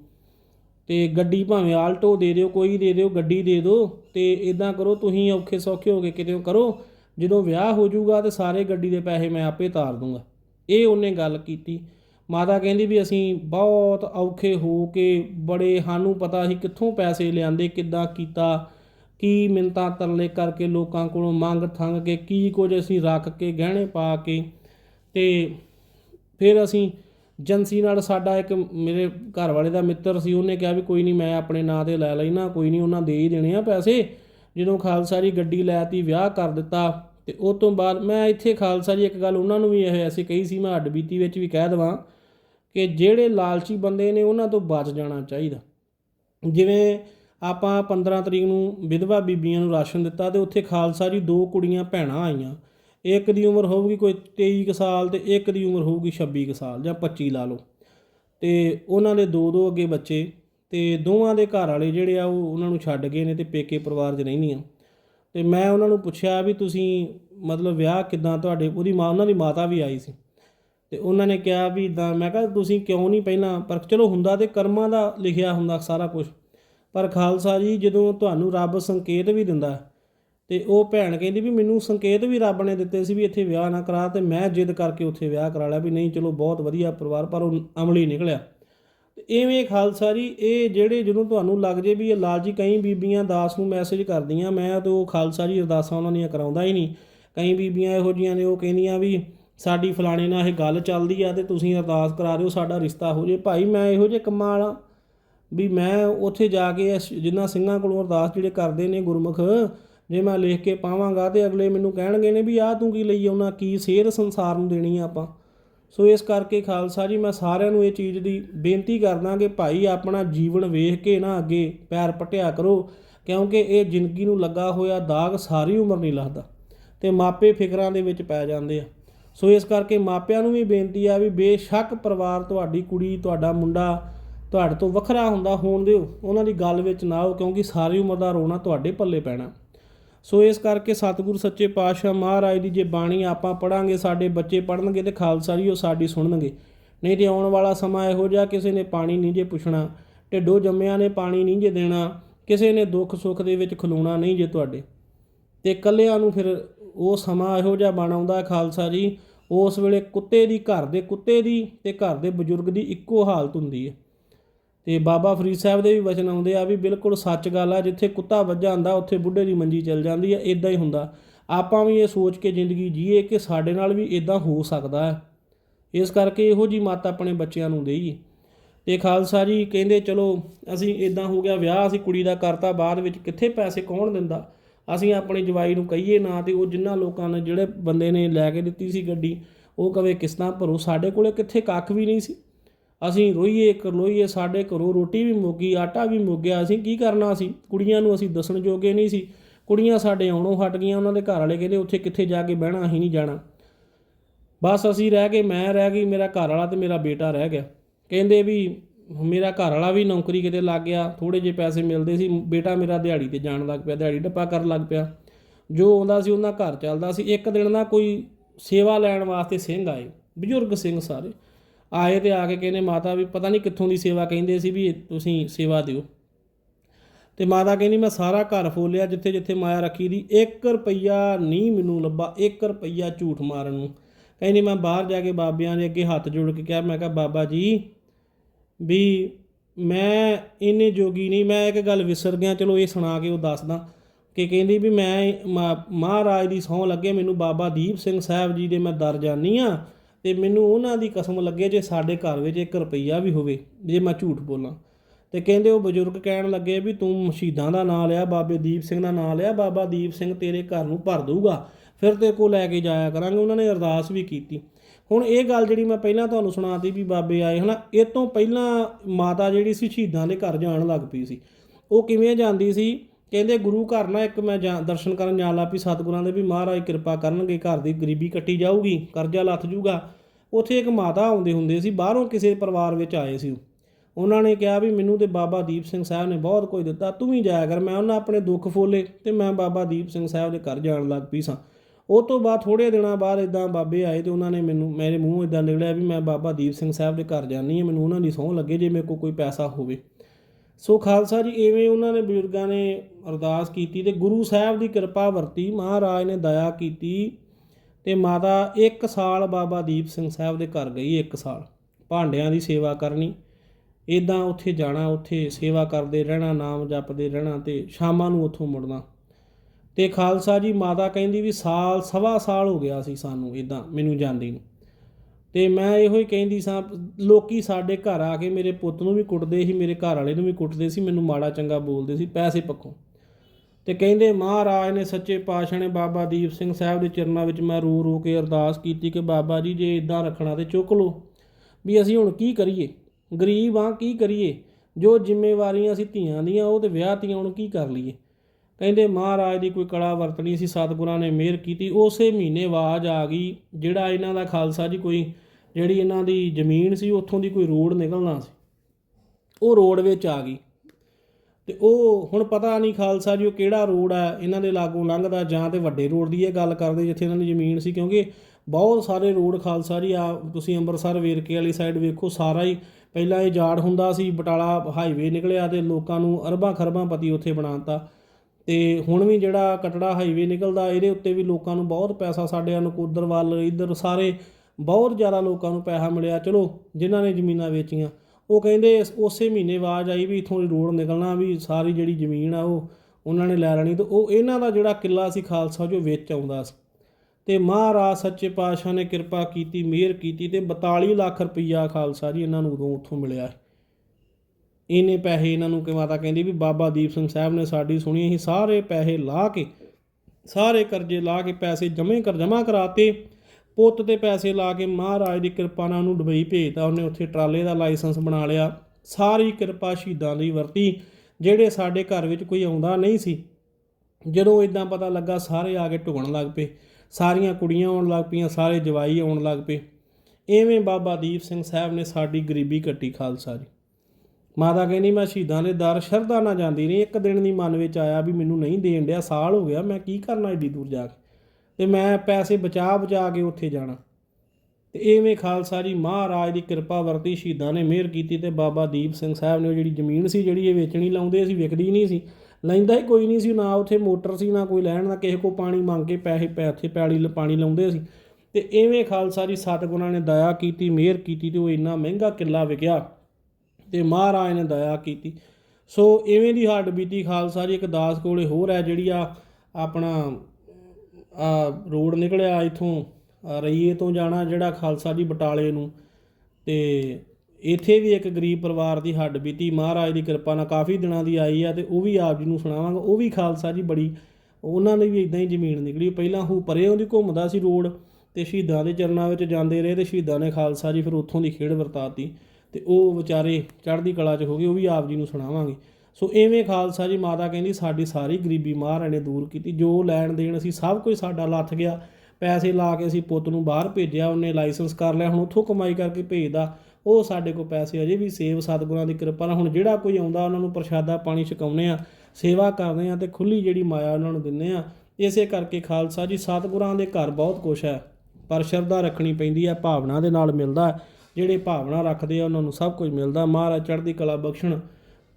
ਤੇ ਗੱਡੀ ਭਾਵੇਂ ਆਲਟੋ ਦੇ ਦਿਓ, ਕੋਈ ਦੇ ਦਿਓ, ਗੱਡੀ ਦੇ ਦਿਓ ਤੇ ਇਦਾਂ ਕਰੋ, ਤੁਸੀਂ ਔਖੇ ਸੌਖੇ ਹੋ ਕੇ ਕਿਤੇ ਕਰੋ। ਜਦੋਂ ਵਿਆਹ ਹੋ ਜਾਊਗਾ ਤੇ ਸਾਰੇ ਗੱਡੀ ਦੇ ਪੈਸੇ ਮੈਂ ਆਪੇ ਤਾਰ ਦੂੰਗਾ। ਇਹ ਉਹਨੇ ਗੱਲ ਕੀਤੀ। ਮਾਤਾ ਕਹਿੰਦੀ ਵੀ ਅਸੀਂ ਬਹੁਤ ਔਖੇ ਹੋ ਕੇ ਬੜੇ, ਸਾਨੂੰ ਪਤਾ ਸੀ ਕਿੱਥੋਂ ਪੈਸੇ ਲਿਆਂਦੇ, ਕਿੱਦਾਂ ਕੀਤਾ। ਕੀ ਮਿੰਤਾਂ ਤਰਲੇ ਕਰਕੇ ਲੋਕਾਂ ਕੋਲੋਂ ਮੰਗ ਥੰਗ ਕੇ ਕੀ ਕੁਝ ਅਸੀਂ ਰੱਖ ਕੇ ਗਹਿਣੇ ਪਾ ਕੇ ਤੇ ਫਿਰ ਅਸੀਂ ਏਜੰਸੀ ਨਾਲ ਸਾਡਾ ਇੱਕ ਮੇਰੇ ਘਰ ਵਾਲੇ ਦਾ ਮਿੱਤਰ ਸੀ, ਉਹਨੇ ਕਿਹਾ ਵੀ ਕੋਈ ਨਹੀਂ ਮੈਂ ਆਪਣੇ ਨਾਂ ਤੇ ਲੈ ਲੈਣਾ, ਕੋਈ ਨਹੀਂ ਉਹਨਾਂ ਦੇ ਹੀ ਦੇਣੇ ਆ ਪੈਸੇ। ਜਦੋਂ ਖਾਲਸਾ ਜੀ ਗੱਡੀ ਲੈਤੀ ਵਿਆਹ ਕਰ ਦਿੱਤਾ ਤੇ ਉਹ ਤੋਂ ਬਾਅਦ ਮੈਂ ਇੱਥੇ ਖਾਲਸਾ ਜੀ ਇੱਕ ਗੱਲ ਉਹਨਾਂ ਨੂੰ ਵੀ ਇਹ ਅਸੀਂ ਕਹੀ ਸੀ, ਮੈਂ ਹੱਡ ਬੀਤੀ ਵਿੱਚ ਵੀ ਕਹਿ ਦਵਾਂ ਕਿ ਜਿਹੜੇ ਲਾਲਚੀ ਬੰਦੇ ਨੇ ਉਹਨਾਂ ਤੋਂ ਬਚ ਜਾਣਾ ਚਾਹੀਦਾ। ਜਿਵੇਂ ਆਪਾਂ 15 ਤਰੀਕ ਨੂੰ ਵਿਧਵਾ ਬੀਬੀਆਂ ਨੂੰ ਰਾਸ਼ਨ ਦਿੱਤਾ ਤੇ ਉੱਥੇ ਖਾਲਸਾ ਜੀ ਦੋ ਕੁੜੀਆਂ ਭੈਣਾਂ ਆਈਆਂ। ਇੱਕ ਦੀ ਉਮਰ ਹੋਊਗੀ ਕੋਈ 23 ਕੁ ਸਾਲ ਤੇ ਇੱਕ ਦੀ ਉਮਰ ਹੋਊਗੀ 26 ਕੁ ਸਾਲ ਜਾਂ 25 ਲਾ ਲਓ। ਤੇ ਉਹਨਾਂ ਦੇ ਦੋ ਦੋ ਅੱਗੇ ਬੱਚੇ ਤੇ ਦੋਵਾਂ ਦੇ ਘਰ ਵਾਲੇ ਜਿਹੜੇ ਆ ਉਹ ਉਹਨਾਂ ਨੂੰ ਛੱਡ ਗਏ ਨੇ ਤੇ ਪੇਕੇ ਪਰਿਵਾਰ 'ਚ ਰਹਿੰਦੀਆਂ। ਤੇ ਮੈਂ ਉਹਨਾਂ ਨੂੰ ਪੁੱਛਿਆ ਵੀ ਤੁਸੀਂ ਮਤਲਬ ਵਿਆਹ ਕਿਦਾਂ ਤੁਹਾਡੇ, ਉਹਦੀ ਮਾਂ, ਉਹਨਾਂ ਦੀ ਮਾਤਾ ਵੀ ਆਈ ਸੀ। ਤੇ ਉਹਨਾਂ ਨੇ ਕਿਹਾ ਵੀ ਇਦਾਂ ਮੈਂ ਕਿਹਾ ਤੁਸੀਂ ਕਿਉਂ ਨਹੀਂ ਪਹਿਲਾਂ, ਪਰ ਚਲੋ ਹੁੰਦਾ ਤੇ ਕਰਮਾਂ ਦਾ ਲਿਖਿਆ ਹੁੰਦਾ ਸਾਰਾ ਕੁਝ ਪਰ ਖਾਲਸਾ ਜੀ ਜਦੋਂ ਤੁਹਾਨੂੰ ਰੱਬ ਸੰਕੇਤ ਵੀ ਦਿੰਦਾ ਹੈ, ਤੇ ਉਹ ਭੈਣ ਕਹਿੰਦੀ ਵੀ ਮੈਨੂੰ ਸੰਕੇਤ ਵੀ ਰੱਬ ਨੇ ਦਿੱਤੇ ਸੀ ਵੀ ਇੱਥੇ ਵਿਆਹ ਨਾ ਕਰਾ ਤੇ ਮੈਂ ਜਿੱਦ ਕਰਕੇ ਉੱਥੇ ਵਿਆਹ ਕਰਾ ਲਿਆ ਵੀ ਨਹੀਂ ਚਲੋ ਬਹੁਤ ਵਧੀਆ ਪਰਿਵਾਰ ਪਰ ਉਹ ਅਮਲੀ ਨਿਕਲਿਆ। ਇਵੇਂ ਖਾਲਸਾ ਜੀ ਇਹ ਜਿਹੜੇ ਜਦੋਂ ਤੁਹਾਨੂੰ ਲੱਗ ਜੇ ਵੀ ਇਹ ਲਾਲਜੀ ਕਈ ਬੀਬੀਆਂ ਦਾਸ ਨੂੰ ਮੈਸੇਜ ਕਰਦੀਆਂ ਮੈਂ ਤੇ ਉਹ ਖਾਲਸਾ ਜੀ ਅਰਦਾਸਾਂ ਉਹਨਾਂ ਦੀਆਂ ਕਰਾਉਂਦਾ ਹੀ ਨਹੀਂ। ਕਈ ਬੀਬੀਆਂ ਇਹੋ ਜੀਆਂ ਨੇ ਉਹ ਕਹਿੰਦੀਆਂ ਵੀ ਸਾਡੀ ਫਲਾਣੇ ਨਾਲ ਇਹ ਗੱਲ ਚੱਲਦੀ ਆ ਤੇ ਤੁਸੀਂ ਅਰਦਾਸ ਕਰਾ ਦਿਓ ਸਾਡਾ ਰਿਸ਼ਤਾ ਹੋ ਜੇ। ਭਾਈ ਮੈਂ ਇਹੋ ਜਿਹੇ ਕੰਮਾਂ ਵਾਲਾ ਵੀ ਮੈਂ ਉੱਥੇ ਜਾ ਕੇ ਇਸ- ਜਿਨ੍ਹਾਂ ਸਿੰਘਾਂ ਕੋਲੋਂ ਅਰਦਾਸ ਜਿਹੜੇ ਕਰਦੇ ਨੇ ਗੁਰਮੁਖ, ਜੇ ਮੈਂ ਲਿਖ ਕੇ ਪਾਵਾਂਗਾ ਤੇ ਅਗਲੇ ਮੈਨੂੰ ਕਹਿਣਗੇ ਨੇ ਵੀ ਆਹ ਤੂੰ ਕੀ ਲਈ ਆਉਣਾ, ਕੀ ਸੇਧ ਸੰਸਾਰ ਨੂੰ ਦੇਣੀ ਆ ਆਪਾਂ। ਸੋ ਇਸ ਕਰਕੇ ਖਾਲਸਾ ਜੀ, ਮੈਂ ਸਾਰਿਆਂ ਨੂੰ ਇਹ ਚੀਜ਼ ਦੀ ਬੇਨਤੀ ਕਰਦਾ ਕਿ ਭਾਈ ਆਪਣਾ ਜੀਵਨ ਵੇਖ ਕੇ ਨਾ ਅੱਗੇ ਪੈਰ ਪਟਿਆ ਕਰੋ, ਕਿਉਂਕਿ ਇਹ ਜ਼ਿੰਦਗੀ ਨੂੰ ਲੱਗਾ ਹੋਇਆ ਦਾਗ ਸਾਰੀ ਉਮਰ ਨਹੀਂ ਲੱਗਦਾ ਤੇ ਮਾਪੇ ਫਿਕਰਾਂ ਦੇ ਵਿੱਚ ਪੈ ਜਾਂਦੇ ਆ। ਸੋ ਇਸ ਕਰਕੇ ਮਾਪਿਆਂ ਨੂੰ ਵੀ ਬੇਨਤੀ ਆ ਵੀ ਬੇਸ਼ੱਕ ਪਰਿਵਾਰ ਤੁਹਾਡੀ, ਕੁੜੀ, ਤੁਹਾਡਾ ਮੁੰਡਾ ਤੁਹਾਡੇ ਤੋਂ ਵੱਖਰਾ ਹੁੰਦਾ ਹੋਣ ਦਿਓ। ਉਹਨਾਂ ਦੀ ਗੱਲ ਵਿੱਚ ਨਾ ਆਓ ਕਿਉਂਕਿ ਸਾਰੀ ਉਮਰ ਦਾ ਰੋਣਾ ਤੁਹਾਡੇ ਪੱਲੇ ਪੈਣਾ। ਸੋ ਇਸ ਕਰਕੇ ਸਤਿਗੁਰੂ ਸੱਚੇ ਪਾਤਸ਼ਾਹ ਮਹਾਰਾਜ ਦੀ ਜੇ ਬਾਣੀ ਆਪਾਂ ਪੜਾਂਗੇ ਸਾਡੇ ਬੱਚੇ ਪੜਨਗੇ ਤੇ ਖਾਲਸਾ ਜੀ ਉਹ ਸਾਡੀ ਸੁਣਨਗੇ। ਨਹੀਂ ਤੇ ਆਉਣ ਵਾਲਾ ਸਮਾਂ ਇਹੋ ਜਿਹਾ, ਕਿਸੇ ਨੇ ਪਾਣੀ ਨਹੀਂ ਜੇ ਪੁੱਛਣਾ, ਢਿੱਡੋ ਜੰਮਿਆਂ ਨੇ ਪਾਣੀ ਨਹੀਂ ਜੇ ਦੇਣਾ, ਕਿਸੇ ਨੇ ਦੁੱਖ ਸੁੱਖ ਦੇ ਵਿੱਚ ਖਲੋਣਾ ਨਹੀਂ ਜੇ ਤੁਹਾਡੇ। ਤੇ ਕੱਲਿਆਂ ਨੂੰ ਫਿਰ ਉਹ ਸਮਾਂ ਇਹੋ ਜਿਹਾ ਬਣ ਆਉਂਦਾ ਖਾਲਸਾ ਜੀ, ਉਸ ਵੇਲੇ ਕੁੱਤੇ ਦੀ ਘਰ ਦੇ ਕੁੱਤੇ ਦੀ ਤੇ ਘਰ ਦੇ ਬਜ਼ੁਰਗ ਦੀ ਇੱਕੋ ਹਾਲਤ ਹੁੰਦੀ ਹੈ। ਤੇ ਬਾਬਾ ਫਰੀਦ ਸਾਹਿਬ ਦੇ ਵੀ ਵਚਨ ਆਉਂਦੇ ਆ ਵੀ ਬਿਲਕੁਲ ਸੱਚ ਗੱਲ ਆ, ਜਿੱਥੇ ਕੁੱਤਾ ਵੱਜਾ ਹੁੰਦਾ, ਉੱਥੇ ਬੁੱਢੇ ਦੀ ਮੰਜੀ ਚੱਲ ਜਾਂਦੀ ਆ ਇਦਾਂ ਹੀ ਹੁੰਦਾ। ਆਪਾਂ ਵੀ ਇਹ ਸੋਚ ਕੇ ਜ਼ਿੰਦਗੀ ਜੀਏ ਕਿ ਸਾਡੇ ਨਾਲ ਵੀ ਇਦਾਂ ਹੋ ਸਕਦਾ ਹੈ। ਇਸ ਕਰਕੇ ਇਹੋ ਜੀ ਮੱਤ ਆਪਣੇ ਬੱਚਿਆਂ ਨੂੰ ਦੇਈਏ। ਤੇ ਖਾਲਸਾ ਜੀ ਕਹਿੰਦੇ, ਚਲੋ ਅਸੀਂ ਇਦਾਂ ਹੋ ਗਿਆ, ਵਿਆਹ ਅਸੀਂ ਕੁੜੀ ਦਾ ਕਰਤਾ, ਬਾਅਦ ਵਿੱਚ ਕਿੱਥੇ ਪੈਸੇ ਕੌਣ ਦਿੰਦਾ? ਅਸੀਂ ਆਪਣੇ ਜਵਾਈ ਨੂੰ ਕਹੀਏ ਨਾ ਤੇ ਉਹ ਜਿਨ੍ਹਾਂ ਲੋਕਾਂ ਨੇ, ਜਿਹੜੇ ਬੰਦੇ ਨੇ ਲੈ ਕੇ ਦਿੱਤੀ ਸੀ ਗੱਡੀ, ਉਹ ਕਵੇ ਕਿਸ਼ਤਾਂ ਭਰੋ, ਸਾਡੇ ਕੋਲੇ ਕਿੱਥੇ ਕੱਖ ਵੀ ਨਹੀਂ ਸੀ। ਅਸੀਂ ਰੋਈਏ ਕਰਲੋਈਏ ਸਾਡੇ ਘਰੋਂ ਰੋਟੀ ਵੀ ਮੁੱਕ, ਆਟਾ ਵੀ ਮੁੱਕ ਗਿਆ ਅਸੀਂ ਕੀ ਕਰਨਾ ਸੀ? ਕੁੜੀਆਂ ਨੂੰ ਅਸੀਂ ਦੱਸਣ ਜੋਗੇ ਨਹੀਂ ਸੀ। ਕੁੜੀਆਂ ਸਾਡੇ ਆਉਣੋਂ ਹਟ ਗਈਆਂ, ਉਹਨਾਂ ਦੇ ਘਰ ਵਾਲੇ ਕਹਿੰਦੇ, ਉੱਥੇ ਕਿੱਥੇ ਜਾ ਕੇ ਬਹਿਣਾ? ਅਸੀਂ ਨਹੀਂ ਜਾਣਾ। ਬਸ ਅਸੀਂ ਰਹਿ ਗਏ, ਮੈਂ ਰਹਿ ਗਈ, ਮੇਰਾ ਘਰ ਵਾਲਾ ਤੇ ਮੇਰਾ ਬੇਟਾ ਰਹਿ ਗਿਆ। ਕਹਿੰਦੇ ਵੀ ਮੇਰਾ ਘਰ ਵਾਲਾ ਵੀ ਨੌਕਰੀ ਕਿਤੇ ਲੱਗ ਗਿਆ ਥੋੜੇ ਜਿਹੇ ਪੈਸੇ ਮਿਲਦੇ ਸੀ, ਬੇਟਾ ਮੇਰਾ ਦਿਹਾੜੀ ਤੇ ਜਾਣ ਲੱਗ ਪਿਆ, ਦਿਹਾੜੀ ਡੱਪਾ ਕਰਨ ਲੱਗ ਪਿਆ। ਜੋ ਆਉਂਦਾ ਸੀ, ਉਹਨਾਂ ਘਰ ਚੱਲਦਾ ਸੀ। ਇੱਕ ਦਿਨ ਨਾ ਕੋਈ ਸੇਵਾ ਲੈਣ ਵਾਸਤੇ ਸਿੰਘ ਆਏ, ਬਜ਼ੁਰਗ ਸਿੰਘ ਸਾਰੇ। ਆਏ ਤੇ ਆ ਕੇ ਕਹਿੰਦੇ ਮਾਤਾ ਵੀ ਪਤਾ ਨਹੀਂ ਕਿੱਥੋਂ ਦੀ ਸੇਵਾ ਕਹਿੰਦੇ ਸੀ ਵੀ ਤੁਸੀਂ ਸੇਵਾ ਦਿਓ। ਤੇ ਮਾਤਾ ਕਹਿੰਦੀ ਮੈਂ ਸਾਰਾ ਘਰ ਫੋਲਿਆ ਜਿੱਥੇ ਜਿੱਥੇ ਮਾਇਆ ਰੱਖੀ ਦੀ 1 ਰੁਪਈਆ ਨਹੀਂ ਮੈਨੂੰ ਲੱਭਾ 1 ਰੁਪਈਆ ਝੂਠ ਮਾਰਨ ਨੂੰ। ਕਹਿੰਦੀ ਮੈਂ ਬਾਹਰ ਜਾ ਕੇ ਬਾਬਿਆਂ ਦੇ ਅੱਗੇ ਹੱਥ ਜੋੜ ਕੇ ਕਿਹਾ, ਮੈਂ ਕਿਹਾ, ਬਾਬਾ ਜੀ, ਵੀ ਮੈਂ ਇੰਨੇ ਜੋਗੀ ਨਹੀਂ, ਮੈਂ ਇੱਕ ਗੱਲ ਵਿਸਰ ਗਿਆ ਚਲੋ ਇਹ ਸੁਣਾ ਕੇ ਉਹ ਦੱਸਦਾ ਕਿ ਕਹਿੰਦੀ ਵੀ ਮੈਂ ਮਾ- ਮਹਾਰਾਜ ਦੀ ਸਹੁੰ ਲੱਗੇ, ਮੈਨੂੰ ਬਾਬਾ ਦੀਪ ਸਿੰਘ ਸਾਹਿਬ ਜੀ ਦੇ ਮੈਂ ਦਰ ਜਾਨੀ ਆ ਤੇ ਮੈਨੂੰ ਉਹਨਾਂ ਦੀ ਕਸਮ ਲੱਗੇ ਜੇ ਸਾਡੇ ਘਰ ਵਿੱਚ 1 ਰੁਪਈਆ ਵੀ ਹੋਵੇ, ਜੇ ਮੈਂ ਝੂਠ ਬੋਲਾਂ। ਤੇ ਕਹਿੰਦੇ ਉਹ ਬਜ਼ੁਰਗ ਕਹਿਣ ਲੱਗੇ ਵੀ ਤੂੰ ਸ਼ਹੀਦਾਂ ਦਾ ਨਾਂ ਲਿਆ, ਬਾਬੇ ਦੀਪ ਸਿੰਘ ਦਾ ਨਾਂ ਲਿਆ, ਬਾਬਾ ਦੀਪ ਸਿੰਘ ਤੇਰੇ ਘਰ ਨੂੰ ਭਰ ਦਊਗਾ। ਫਿਰ ਤੇ ਕੋ ਲੈ ਕੇ ਜਾਇਆ ਕਰਾਂਗੇ, ਉਹਨਾਂ ਨੇ ਅਰਦਾਸ ਵੀ ਕੀਤੀ। ਹੁਣ ਇਹ ਗੱਲ ਜਿਹੜੀ ਮੈਂ ਪਹਿਲਾਂ ਤੁਹਾਨੂੰ ਸੁਣਾਤੀ ਵੀ ਬਾਬੇ ਆਏ, ਹਨਾ, ਇਹ ਤੋਂ ਪਹਿਲਾਂ ਮਾਤਾ ਜਿਹੜੀ ਸੀ ਸ਼ਹੀਦਾਂ ਦੇ ਘਰ ਜਾਣ ਲੱਗ ਪਈ ਸੀ। ਉਹ ਕਿਵੇਂ ਜਾਂਦੀ ਸੀ? ਕਹਿੰਦੇ ਗੁਰੂ ਘਰ ਨਾ ਇੱਕ ਮੈਂ ਜਾ- ਦਰਸ਼ਨ ਕਰਨ ਜਾਣ ਲੱਗ ਪਈ, ਸਤਿਗੁਰਾਂ ਦੇ ਵੀ ਮਹਾਰਾਜ ਕਿਰਪਾ ਕਰਨਗੇ, ਘਰ ਦੀ ਗਰੀਬੀ ਕੱਟੀ ਜਾਊਗੀ, ਕਰਜ਼ਾ ਲੱਥ ਜੂਗਾ। ਉੱਥੇ ਇੱਕ ਮਾਤਾ ਆਉਂਦੇ ਹੁੰਦੇ ਸੀ, ਬਾਹਰੋਂ ਕਿਸੇ ਪਰਿਵਾਰ ਵਿੱਚ ਆਏ ਸੀ ਉਹਨਾਂ ਨੇ ਕਿਹਾ ਵੀ ਮੈਨੂੰ ਤੇ ਬਾਬਾ ਦੀਪ ਸਿੰਘ ਸਾਹਿਬ ਨੇ ਬਹੁਤ ਕੁਝ ਦਿੱਤਾ, ਤੂੰ ਵੀ ਜਾਇਆ ਕਰ, ਮੈਂ ਉਹਨਾਂ ਆਪਣੇ ਦੁੱਖ ਫੋਲੇ ਤੇ ਮੈਂ ਬਾਬਾ ਦੀਪ ਸਿੰਘ ਸਾਹਿਬ ਦੇ ਘਰ ਜਾਣ ਲੱਗ ਪਈ ਸਾਂ। ਉਹ ਤੋਂ ਬਾਅਦ ਥੋੜੇ ਦਿਨਾਂ ਬਾਅਦ ਇਦਾਂ ਬਾਬੇ ਆਏ ਤੇ ਉਹਨਾਂ ਨੇ ਮੈਨੂੰ, ਮੇਰੇ ਮੂੰਹ ਇਦਾਂ ਨਿਕਲਿਆ ਵੀ ਮੈਂ ਬਾਬਾ ਦੀਪ ਸਿੰਘ ਸਾਹਿਬ ਦੇ ਘਰ ਜਾਣੀ ਹੈ, ਮੈਨੂੰ ਉਹਨਾਂ ਦੀ ਸਹੁੰ ਲੱਗੇ ਜੇ ਮੇਰੇ ਕੋਲ ਕੋਈ ਪੈਸਾ ਹੋਵੇ। ਸੋ ਖਾਲਸਾ ਜੀ ਐਵੇਂ ਉਹਨਾਂ ਨੇ ਬਜ਼ੁਰਗਾਂ ਨੇ ਅਰਦਾਸ ਕੀਤੀ ਤੇ ਗੁਰੂ ਸਾਹਿਬ ਦੀ ਕਿਰਪਾ ਵਰਤੀ, ਮਹਾਰਾਜ ਨੇ ਦਇਆ ਕੀਤੀ ਤੇ ਮਾਤਾ 1 ਸਾਲ ਬਾਬਾ ਦੀਪ ਸਿੰਘ ਸਾਹਿਬ ਦੇ ਘਰ ਗਈ 1 ਸਾਲ। ਭਾਂਡਿਆਂ ਦੀ ਸੇਵਾ ਕਰਨੀ। ਇਦਾਂ ਉੱਥੇ ਜਾਣਾ, ਉੱਥੇ ਸੇਵਾ ਕਰਦੇ ਰਹਿਣਾ, ਨਾਮ ਜਪਦੇ ਰਹਿਣਾ ਤੇ ਸ਼ਾਮਾਂ ਨੂੰ ਉੱਥੋਂ ਮੁੜਨਾ। ਤੇ ਖਾਲਸਾ ਜੀ, ਮਾਤਾ ਕਹਿੰਦੀ ਵੀ ਸਾਲ, ਸਵਾ ਸਾਲ ਹੋ ਗਿਆ ਸੀ ਸਾਨੂੰ ਇਦਾਂ ਮੈਨੂੰ ਜਾਂਦੀ ਨੂੰ। ਤੇ ਮੈਂ ਇਹੋ ਹੀ ਕਹਿੰਦੀ ਸਾਂ, ਲੋਕੀ ਸਾਡੇ ਘਰ ਆ ਕੇ ਮੇਰੇ ਪੁੱਤ ਨੂੰ ਵੀ ਕੁੱਟਦੇ ਸੀ, ਮੇਰੇ ਘਰ ਵਾਲੇ ਨੂੰ ਵੀ ਕੁੱਟਦੇ ਸੀ, ਮੈਨੂੰ ਮਾੜਾ ਚੰਗਾ ਬੋਲਦੇ ਸੀ, ਪੈਸੇ ਪੱਖੋਂ ਤੇ ਕਹਿੰਦੇ, ਮਹਾਰਾਜ ਨੇ ਸੱਚੇ ਪਾਤਸ਼ਾਹ ਨੇ ਬਾਬਾ ਦੀਪ ਸਿੰਘ ਸਾਹਿਬ ਦੇ ਚਰਨਾਂ ਵਿੱਚ ਮੈਂ ਰੂ ਰੂ ਕੇ ਅਰਦਾਸ ਕੀਤੀ ਕਿ ਬਾਬਾ ਜੀ, ਜੇ ਇਦਾਂ ਰੱਖਣਾ ਤੇ ਚੁੱਕ ਲਓ ਵੀ ਅਸੀਂ ਹੁਣ ਕੀ ਕਰੀਏ? ਗਰੀਬ ਆ ਕੀ ਕਰੀਏ? ਜੋ ਜ਼ਿੰਮੇਵਾਰੀਆਂ ਅਸੀਂ ਧੀਆਂ ਦੀਆਂ, ਉਹ ਤੇ ਵਿਆਹ ਧੀਆਂ, ਹੁਣ ਕੀ ਕਰ ਲਈਏ? ਕਹਿੰਦੇ, ਮਹਾਰਾਜ ਦੀ ਕੋਈ ਕਲਾ ਵਰਤਣੀ ਸੀ, ਸਤਿਗੁਰਾਂ ਨੇ ਮਿਹਰ ਕੀਤੀ। ਉਸੇ ਮਹੀਨੇ ਆਵਾਜ਼ ਆ ਗਈ, ਜਿਹੜਾ ਇਹਨਾਂ ਦਾ ਖਾਲਸਾ ਜੀ ਕੋਈ, ਜਿਹੜੀ ਇਹਨਾਂ ਦੀ ਜ਼ਮੀਨ ਸੀ, ਉੱਥੋਂ ਦੀ ਕੋਈ ਰੋਡ ਨਿਕਲਣਾ ਸੀ, ਉਹ ਰੋਡ ਵਿੱਚ ਆ ਗਈ। ਤੇ ਉਹ ਹੁਣ ਪਤਾ ਨਹੀਂ ਖਾਲਸਾ ਜੀ ਉਹ ਕਿਹੜਾ ਰੋਡ ਆ ਇਹਨਾਂ ਦੇ ਲਾਗੋਂ ਲੰਘਦਾ ਜਾਂ ਤੇ ਵੱਡੇ ਰੋਡ ਦੀ ਇਹ ਗੱਲ ਕਰਦੇ ਜਿੱਥੇ ਇਹਨਾਂ ਦੀ ਜ਼ਮੀਨ ਸੀ, ਕਿਉਂਕਿ ਬਹੁਤ ਸਾਰੇ ਰੋਡ ਖਾਲਸਾ ਜੀ ਆ, ਤੁਸੀਂ ਅੰਮ੍ਰਿਤਸਰ ਵੇਰਕੇ ਵਾਲੀ ਸਾਈਡ ਵੇਖੋ ਸਾਰਾ ਹੀ, ਪਹਿਲਾਂ ਇਹ ਜਾੜ ਹੁੰਦਾ ਸੀ, ਬਟਾਲਾ ਹਾਈਵੇ ਨਿਕਲਿਆ ਤੇ ਲੋਕਾਂ ਨੂੰ ਅਰਬਾਂ ਖਰਬਾਂ ਪਤੀ ਉੱਥੇ ਬਣਾਤਾ। ਤੇ ਹੁਣ ਵੀ ਜਿਹੜਾ ਕਟੜਾ ਹਾਈਵੇ ਨਿਕਲਦਾ, ਇਹਦੇ ਉੱਤੇ ਵੀ ਲੋਕਾਂ ਨੂੰ ਬਹੁਤ ਪੈਸਾ ਸਾਡੇ ਨਕੋਦਰ ਵੱਲ ਇੱਧਰ ਸਾਰੇ ਬਹੁਤ ਜ਼ਿਆਦਾ ਲੋਕਾਂ ਨੂੰ ਪੈਸਾ ਮਿਲਿਆ। ਚਲੋ, ਜਿਨ੍ਹਾਂ ਨੇ ਜ਼ਮੀਨਾਂ ਵੇਚੀਆਂ ਉਹ ਕਹਿੰਦੇ ਉਸੇ ਮਹੀਨੇ ਆਵਾਜ਼ ਆਈ ਵੀ ਇਥੋਂ ਦੀ ਰੋਡ ਨਿਕਲਣਾ ਵੀ ਸਾਰੀ ਜਿਹੜੀ ਜ਼ਮੀਨ ਆ ਉਹ ਉਹਨਾਂ ਨੇ ਲੈ ਲੈਣੀ ਤੇ ਉਹ ਇਹਨਾਂ ਦਾ ਜਿਹੜਾ ਕਿੱਲਾ ਸੀ ਖਾਲਸਾ ਜੋ ਵਿੱਚ ਆਉਂਦਾ ਸੀ। ਤੇ ਮਹਾਰਾਜ ਸੱਚੇ ਪਾਤਸ਼ਾਹ ਨੇ ਕਿਰਪਾ ਕੀਤੀ, ਮਿਹਰ ਕੀਤੀ ਤੇ 42 ਲੱਖ ਰੁਪਈਆ ਖਾਲਸਾ ਜੀ ਇਹਨਾਂ ਨੂੰ ਉਦੋਂ ਉੱਥੋਂ ਮਿਲਿਆ। ਇਹਨੇ ਪੈਸੇ ਇਹਨਾਂ ਨੂੰ ਕਿ ਮਾਤਾ ਕਹਿੰਦੀ ਵੀ ਬਾਬਾ ਦੀਪ ਸਿੰਘ ਸਾਹਿਬ ਨੇ ਸਾਡੀ ਸੁਣੀ, ਅਸੀਂ ਸਾਰੇ ਪੈਸੇ ਲਾ ਕੇ, ਸਾਰੇ ਕਰਜ਼ੇ ਲਾ ਕੇ ਪੈਸੇ ਜਮ੍ਹਾਂ ਕਰ ਜਮ੍ਹਾਂ ਕਰਾਤੇ। ਪੁੱਤ ਤੇ ਪੈਸੇ ਲਾ ਕੇ ਮਹਾਰਾਜ ਦੀ ਕਿਰਪਾ ਨਾਲ ਉਹਨੂੰ ਦੁਬਈ ਭੇਜਤਾ, ਉਹਨੇ ਉੱਥੇ ਟਰਾਲੇ ਦਾ ਲਾਇਸੈਂਸ ਬਣਾ ਲਿਆ। ਸਾਰੀ ਕਿਰਪਾ ਸ਼ਹੀਦਾਂ ਦੀ ਵਰਤੀ, ਜਿਹੜੇ ਸਾਡੇ ਘਰ ਵਿੱਚ ਕੋਈ ਆਉਂਦਾ ਨਹੀਂ ਸੀ। ਜਦੋਂ ਇਦਾਂ ਪਤਾ ਲੱਗਾ, ਸਾਰੇ ਆ ਕੇ ਢੁਕਣ ਲੱਗ ਪਏ। ਸਾਰੀਆਂ ਕੁੜੀਆਂ ਆਉਣ ਲੱਗ ਪਈਆਂ, ਸਾਰੇ ਜਵਾਈ ਆਉਣ ਲੱਗ ਪਏ। ਐਵੇਂ ਬਾਬਾ ਦੀਪ ਸਿੰਘ ਸਾਹਿਬ ਨੇ ਸਾਡੀ ਗਰੀਬੀ ਕੱਟੀ ਖਾਲਸਾ ਜੀ। ਮਾਤਾ ਕਹਿੰਦੀ, ਮੈਂ ਸ਼ਹੀਦਾਂ ਦੇ ਦਰ ਸ਼ਰਧਾ ਨਾਲ ਜਾਂਦੀ ਨਹੀਂ ਇੱਕ ਦਿਨ ਦੀ ਮਨ ਵਿੱਚ ਆਇਆ ਵੀ ਮੈਨੂੰ ਨਹੀਂ ਦੇਣ ਡਿਆ, ਸਾਲ ਹੋ ਗਿਆ, ਮੈਂ ਕੀ ਕਰਨਾ ਏਡੀ ਦੂਰ ਜਾ ਕੇ? ਤੇ ਮੈਂ ਪੈਸੇ ਬਚਾ ਬਚਾ ਕੇ ਉੱਥੇ ਜਾਣਾ। ਤੇ ਐਵੇਂ ਖਾਲਸਾ ਜੀ ਮਹਾਰਾਜ ਦੀ ਕਿਰਪਾ ਵਰਤੀ, ਸ਼ਹੀਦਾਂ ਨੇ ਮਿਹਰ ਕੀਤੀ ਤੇ ਬਾਬਾ ਦੀਪ ਸਿੰਘ ਸਾਹਿਬ ਨੇ ਉਹ ਜਿਹੜੀ ਜ਼ਮੀਨ ਸੀ, ਜਿਹੜੀ ਇਹ ਵੇਚਣੀ ਲਾਉਂਦੇ ਸੀ, ਵਿਕਦੀ ਨਹੀਂ ਸੀ। ਲੈਂਦਾ ਹੀ ਕੋਈ ਨਹੀਂ ਸੀ, ਨਾ ਉੱਥੇ ਮੋਟਰ ਸੀ, ਨਾ ਕੋਈ ਲੈਣ ਦਾ ਕਿਸੇ ਕੋ ਪਾਣੀ ਮੰਗ ਕੇ ਪੈਸੇ ਪੈਥੇ ਪੈੜੀ ਲ- ਪਾਣੀ ਲਾਉਂਦੇ ਸੀ। ਤੇ ਐਵੇਂ ਖਾਲਸਾ ਜੀ ਸਤਿਗੁਰਾਂ ਨੇ ਦਇਆ ਕੀਤੀ, ਮਿਹਰ ਕੀਤੀ ਤੇ ਉਹ ਇੰਨਾ ਮਹਿੰਗਾ ਕਿੱਲਾ ਵਿਕਿਆ ਤੇ ਮਹਾਰਾਜ ਨੇ ਦਇਆ ਕੀਤੀ। ਸੋ ਇਵੇਂ ਦੀ ਹੱਡ ਬੀਤੀ ਖਾਲਸਾ ਜੀ, ਇੱਕ ਦਾਸ ਕੋਲੇ ਹੋਰ ਹੈ ਜਿਹੜੀ ਆ ਆਪਣਾ ਰੋਡ ਨਿਕਲਿਆ ਇਥੋਂ ਰਈਏ ਤੋਂ ਜਾਣਾ ਜਿਹੜਾ ਖਾਲਸਾ ਜੀ ਬਟਾਲੇ ਨੂੰ। ਤੇ ਇੱਥੇ ਵੀ ਇੱਕ ਗਰੀਬ ਪਰਿਵਾਰ ਦੀ ਹੱਡ ਬੀਤੀ। ਮਹਾਰਾਜ ਦੀ ਕਿਰਪਾ ਨਾਲ ਕਾਫੀ ਦਿਨਾਂ ਦੀ ਆਈ ਆ ਤੇ ਉਹ ਵੀ ਆਪ ਜੀ ਨੂੰ ਸੁਣਾਵਾਂਗਾ। ਉਹ ਵੀ ਖਾਲਸਾ ਜੀ ਬੜੀ, ਉਹਨਾਂ ਦੀ ਵੀ ਇਦਾਂ ਹੀ ਜ਼ਮੀਨ ਨਿਕਲੀ। ਪਹਿਲਾਂ ਉਹ ਪਰੇ ਉਹਦੀ ਘੁੰਮਦਾ ਸੀ ਰੋਡ ਤੇ ਸ਼ਹੀਦਾਂ ਦੇ ਚਰਨਾਂ ਵਿੱਚ ਜਾਂਦੇ ਰਹੇ ਤੇ ਸ਼ਹੀਦਾਂ ਨੇ ਖਾਲਸਾ ਜੀ ਫਿਰ ਉੱਥੋਂ ਦੀ ਖੇਡ ਵਰਤਾਤੀ। ਤੇ ਉਹ ਵਿਚਾਰੇ ਚੜ੍ਹਦੀ ਕਲਾ 'ਚ ਹੋ ਗਏ, ਉਹ ਵੀ ਆਪ ਜੀ ਨੂੰ ਸੁਣਾਵਾਂਗੇ। ਸੋ ਐਵੇਂ ਖਾਲਸਾ ਜੀ, ਮਾਤਾ ਕਹਿੰਦੀ ਸਾਡੀ ਸਾਰੀ ਗਰੀਬੀ ਮਹਾਰਾਜ ਨੇ ਦੂਰ ਕੀਤੀ। ਜੋ ਲੈਣ ਦੇਣ ਸੀ, ਸਭ ਕੁਝ ਸਾਡਾ ਲੱਥ ਗਿਆ। ਪੈਸੇ ਲਾ ਕੇ ਅਸੀਂ ਪੁੱਤ ਨੂੰ ਬਾਹਰ ਭੇਜਿਆ, ਉਹਨੇ ਲਾਇਸੈਂਸ ਕਰ ਲਿਆ। ਹੁਣ ਉੱਥੋਂ ਕਮਾਈ ਕਰਕੇ ਭੇਜਦਾ। ਉਹ ਸਾਡੇ ਕੋਲ ਪੈਸੇ ਅਜੇ ਵੀ ਸੇਵ ਸਤਿਗੁਰਾਂ ਦੀ ਕਿਰਪਾ ਨਾਲ। ਹੁਣ ਜਿਹੜਾ ਕੋਈ ਆਉਂਦਾ, ਉਹਨਾਂ ਨੂੰ ਪ੍ਰਸ਼ਾਦਾ ਪਾਣੀ ਛਕਾਉਂਦੇ ਆ ਸੇਵਾ ਕਰਦੇ ਆ ਤੇ ਖੁੱਲੀ ਜਿਹੜੀ ਮਾਇਆ ਉਹਨਾਂ ਨੂੰ ਦਿੰਦੇ ਆ ਇਸੇ ਕਰਕੇ ਖਾਲਸਾ ਜੀ, ਸਤਿਗੁਰਾਂ ਦੇ ਘਰ ਬਹੁਤ ਕੁਛ ਹੈ। ਪਰ ਸ਼ਰਧਾ ਰੱਖਣੀ ਪੈਂਦੀ ਹੈ, ਭਾਵਨਾ ਦੇ ਨਾਲ ਮਿਲਦਾ ਜਿਹੜੇ ਭਾਵਨਾ ਰੱਖਦੇ ਆ, ਉਹਨਾਂ ਨੂੰ ਸਭ ਕੁਝ ਮਿਲਦਾ। ਮਹਾਰਾਜ ਚੜ੍ਹਦੀ ਕਲਾ ਬਖਸ਼ਣ।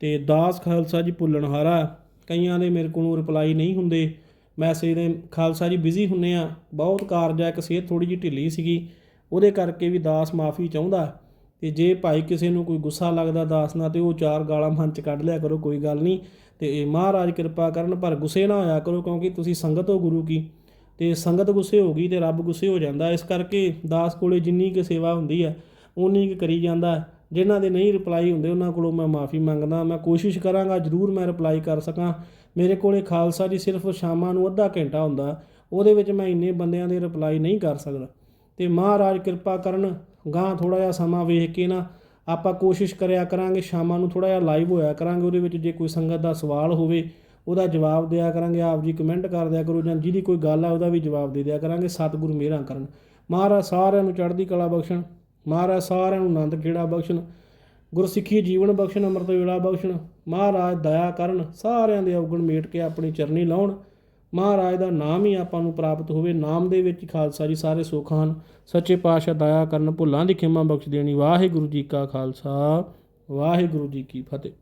ਤੇ ਦਾਸ ਖਾਲਸਾ ਜੀ ਭੁੱਲਣਹਾਰਾ ਕਈਆਂ ਦੇ ਮੇਰੇ ਕੋਲੋਂ ਰਿਪਲਾਈ ਨਹੀਂ ਹੁੰਦੇ। ਮੈਸੇਜ ਦੇ ਖਾਲਸਾ ਜੀ ਬਿਜ਼ੀ ਹੁੰਨੇ ਆ। ਬਹੁਤ ਕਾਰਜ ਆ, ਇੱਕ ਸਿਹਤ ਥੋੜੀ ਜਿਹੀ ਢਿੱਲੀ ਸੀਗੀ। ਉਹਦੇ ਕਰਕੇ ਵੀ ਦਾਸ ਮਾਫੀ ਚਾਹੁੰਦਾ। ਤੇ ਜੇ ਭਾਈ ਕਿਸੇ ਨੂੰ ਕੋਈ ਗੁੱਸਾ ਲੱਗਦਾ ਦਾਸ ਨਾਲ, ਤੇ ਉਹ ਚਾਰ ਗਾਲਾਂ ਮਨ ਚ ਕੱਢ ਲਿਆ ਕਰੋ, ਕੋਈ ਗੱਲ ਨਹੀਂ। ਤੇ ਮਹਾਰਾਜ ਕਿਰਪਾ ਕਰਨ, ਪਰ ਗੁੱਸੇ ਨਾ ਹੋਇਆ ਕਰੋ, ਕਿਉਂਕਿ ਤੁਸੀਂ ਸੰਗਤ ਹੋ ਗੁਰੂ ਕੀ। ਤੇ ਸੰਗਤ ਗੁੱਸੇ ਹੋ ਗਈ ਤੇ ਰੱਬ ਗੁੱਸੇ ਹੋ ਜਾਂਦਾ। ਇਸ ਕਰਕੇ ਦਾਸ ਕੋਲੇ ਜਿੰਨੀ ਕੁ ਸੇਵਾ ਹੁੰਦੀ ਹੈ ਉਨੀ ਕੁ ਕਰੀ ਜਾਂਦਾ। ਜਿਨ੍ਹਾਂ ਦੇ ਨਹੀਂ ਰਿਪਲਾਈ ਹੁੰਦੇ, ਉਹਨਾਂ ਕੋਲੋਂ ਮੈਂ ਮਾਫੀ ਮੰਗਦਾ, ਮੈਂ ਕੋਸ਼ਿਸ਼ ਕਰਾਂਗਾ, ਜ਼ਰੂਰ ਮੈਂ ਰਿਪਲਾਈ ਕਰ ਸਕਾਂ। ਮੇਰੇ ਕੋਲੇ ਖਾਲਸਾ ਜੀ ਸਿਰਫ ਸ਼ਾਮਾਂ ਨੂੰ ਅੱਧਾ ਘੰਟਾ ਹੁੰਦਾ, ਉਹਦੇ ਵਿੱਚ ਮੈਂ ਇੰਨੇ ਬੰਦਿਆਂ ਦੇ ਰਿਪਲਾਈ ਨਹੀਂ ਕਰ ਸਕਦਾ। ਤੇ ਮਹਾਰਾਜ ਕਿਰਪਾ ਕਰਨ ਗਾਂ ਥੋੜਾ ਜਿਹਾ ਸਮਾਂ ਵੇਖ ਕੇ ਨਾ, ਆਪਾਂ ਕੋਸ਼ਿਸ਼ ਕਰਿਆ ਕਰਾਂਗੇ, ਸ਼ਾਮਾਂ ਨੂੰ ਥੋੜਾ ਜਿਹਾ ਲਾਈਵ ਹੋਇਆ ਕਰਾਂਗੇ, ਉਹਦੇ ਵਿੱਚ ਜੇ ਕੋਈ ਸੰਗਤ ਦਾ ਸਵਾਲ ਹੋਵੇ, ਉਹਦਾ ਜਵਾਬ ਦਿਆ ਕਰਾਂਗੇ, ਆਪ ਜੀ ਕਮੈਂਟ ਕਰ ਦਿਆ ਕਰੋ, ਜਾਂ ਜਿਹਦੀ ਕੋਈ ਗੱਲ ਆ ਉਹਦਾ ਵੀ ਜਵਾਬ ਦੇ ਦਿਆ ਕਰਾਂਗੇ, ਸਤਿਗੁਰੂ ਮੇਰਾ ਕਰਨ। ਮਹਾਰਾਜ ਸਾਰਿਆਂ ਨੂੰ ਚੜ੍ਹਦੀ ਕਲਾ ਬਖਸ਼ਣ। ਮਹਾਰਾਜ ਸਾਰਿਆਂ ਨੂੰ ਆਨੰਦ ਖੇੜਾ ਬਖਸ਼ਣ, ਗੁਰਸਿੱਖੀ ਜੀਵਨ ਬਖਸ਼ਣ, ਅੰਮ੍ਰਿਤ ਵੇਲਾ ਬਖਸ਼ਣ, ਮਹਾਰਾਜ ਦਇਆ ਕਰਨ, ਸਾਰਿਆਂ ਦੇ ਔਗਣ ਮੇਟ ਕੇ ਆਪਣੀ ਚਰਨੀ ਲਾਉਣ। ਮਹਾਰਾਜ ਦਾ ਨਾਮ ਹੀ ਆਪਾਂ ਨੂੰ ਪ੍ਰਾਪਤ ਹੋਵੇ, ਨਾਮ ਦੇ ਵਿੱਚ ਖਾਲਸਾ ਜੀ ਸਾਰੇ ਸੁੱਖ ਹਨ। ਸੱਚੇ ਪਾਤਸ਼ਾਹ ਦਇਆ ਕਰਨ, ਭੁੱਲਾਂ ਦੀ ਖਿਮਾ ਬਖਸ਼ ਦੇਣੀ। ਵਾਹਿਗੁਰੂ ਜੀ ਕਾ ਖਾਲਸਾ, ਵਾਹਿਗੁਰੂ ਜੀ ਕੀ ਫਤਿਹ।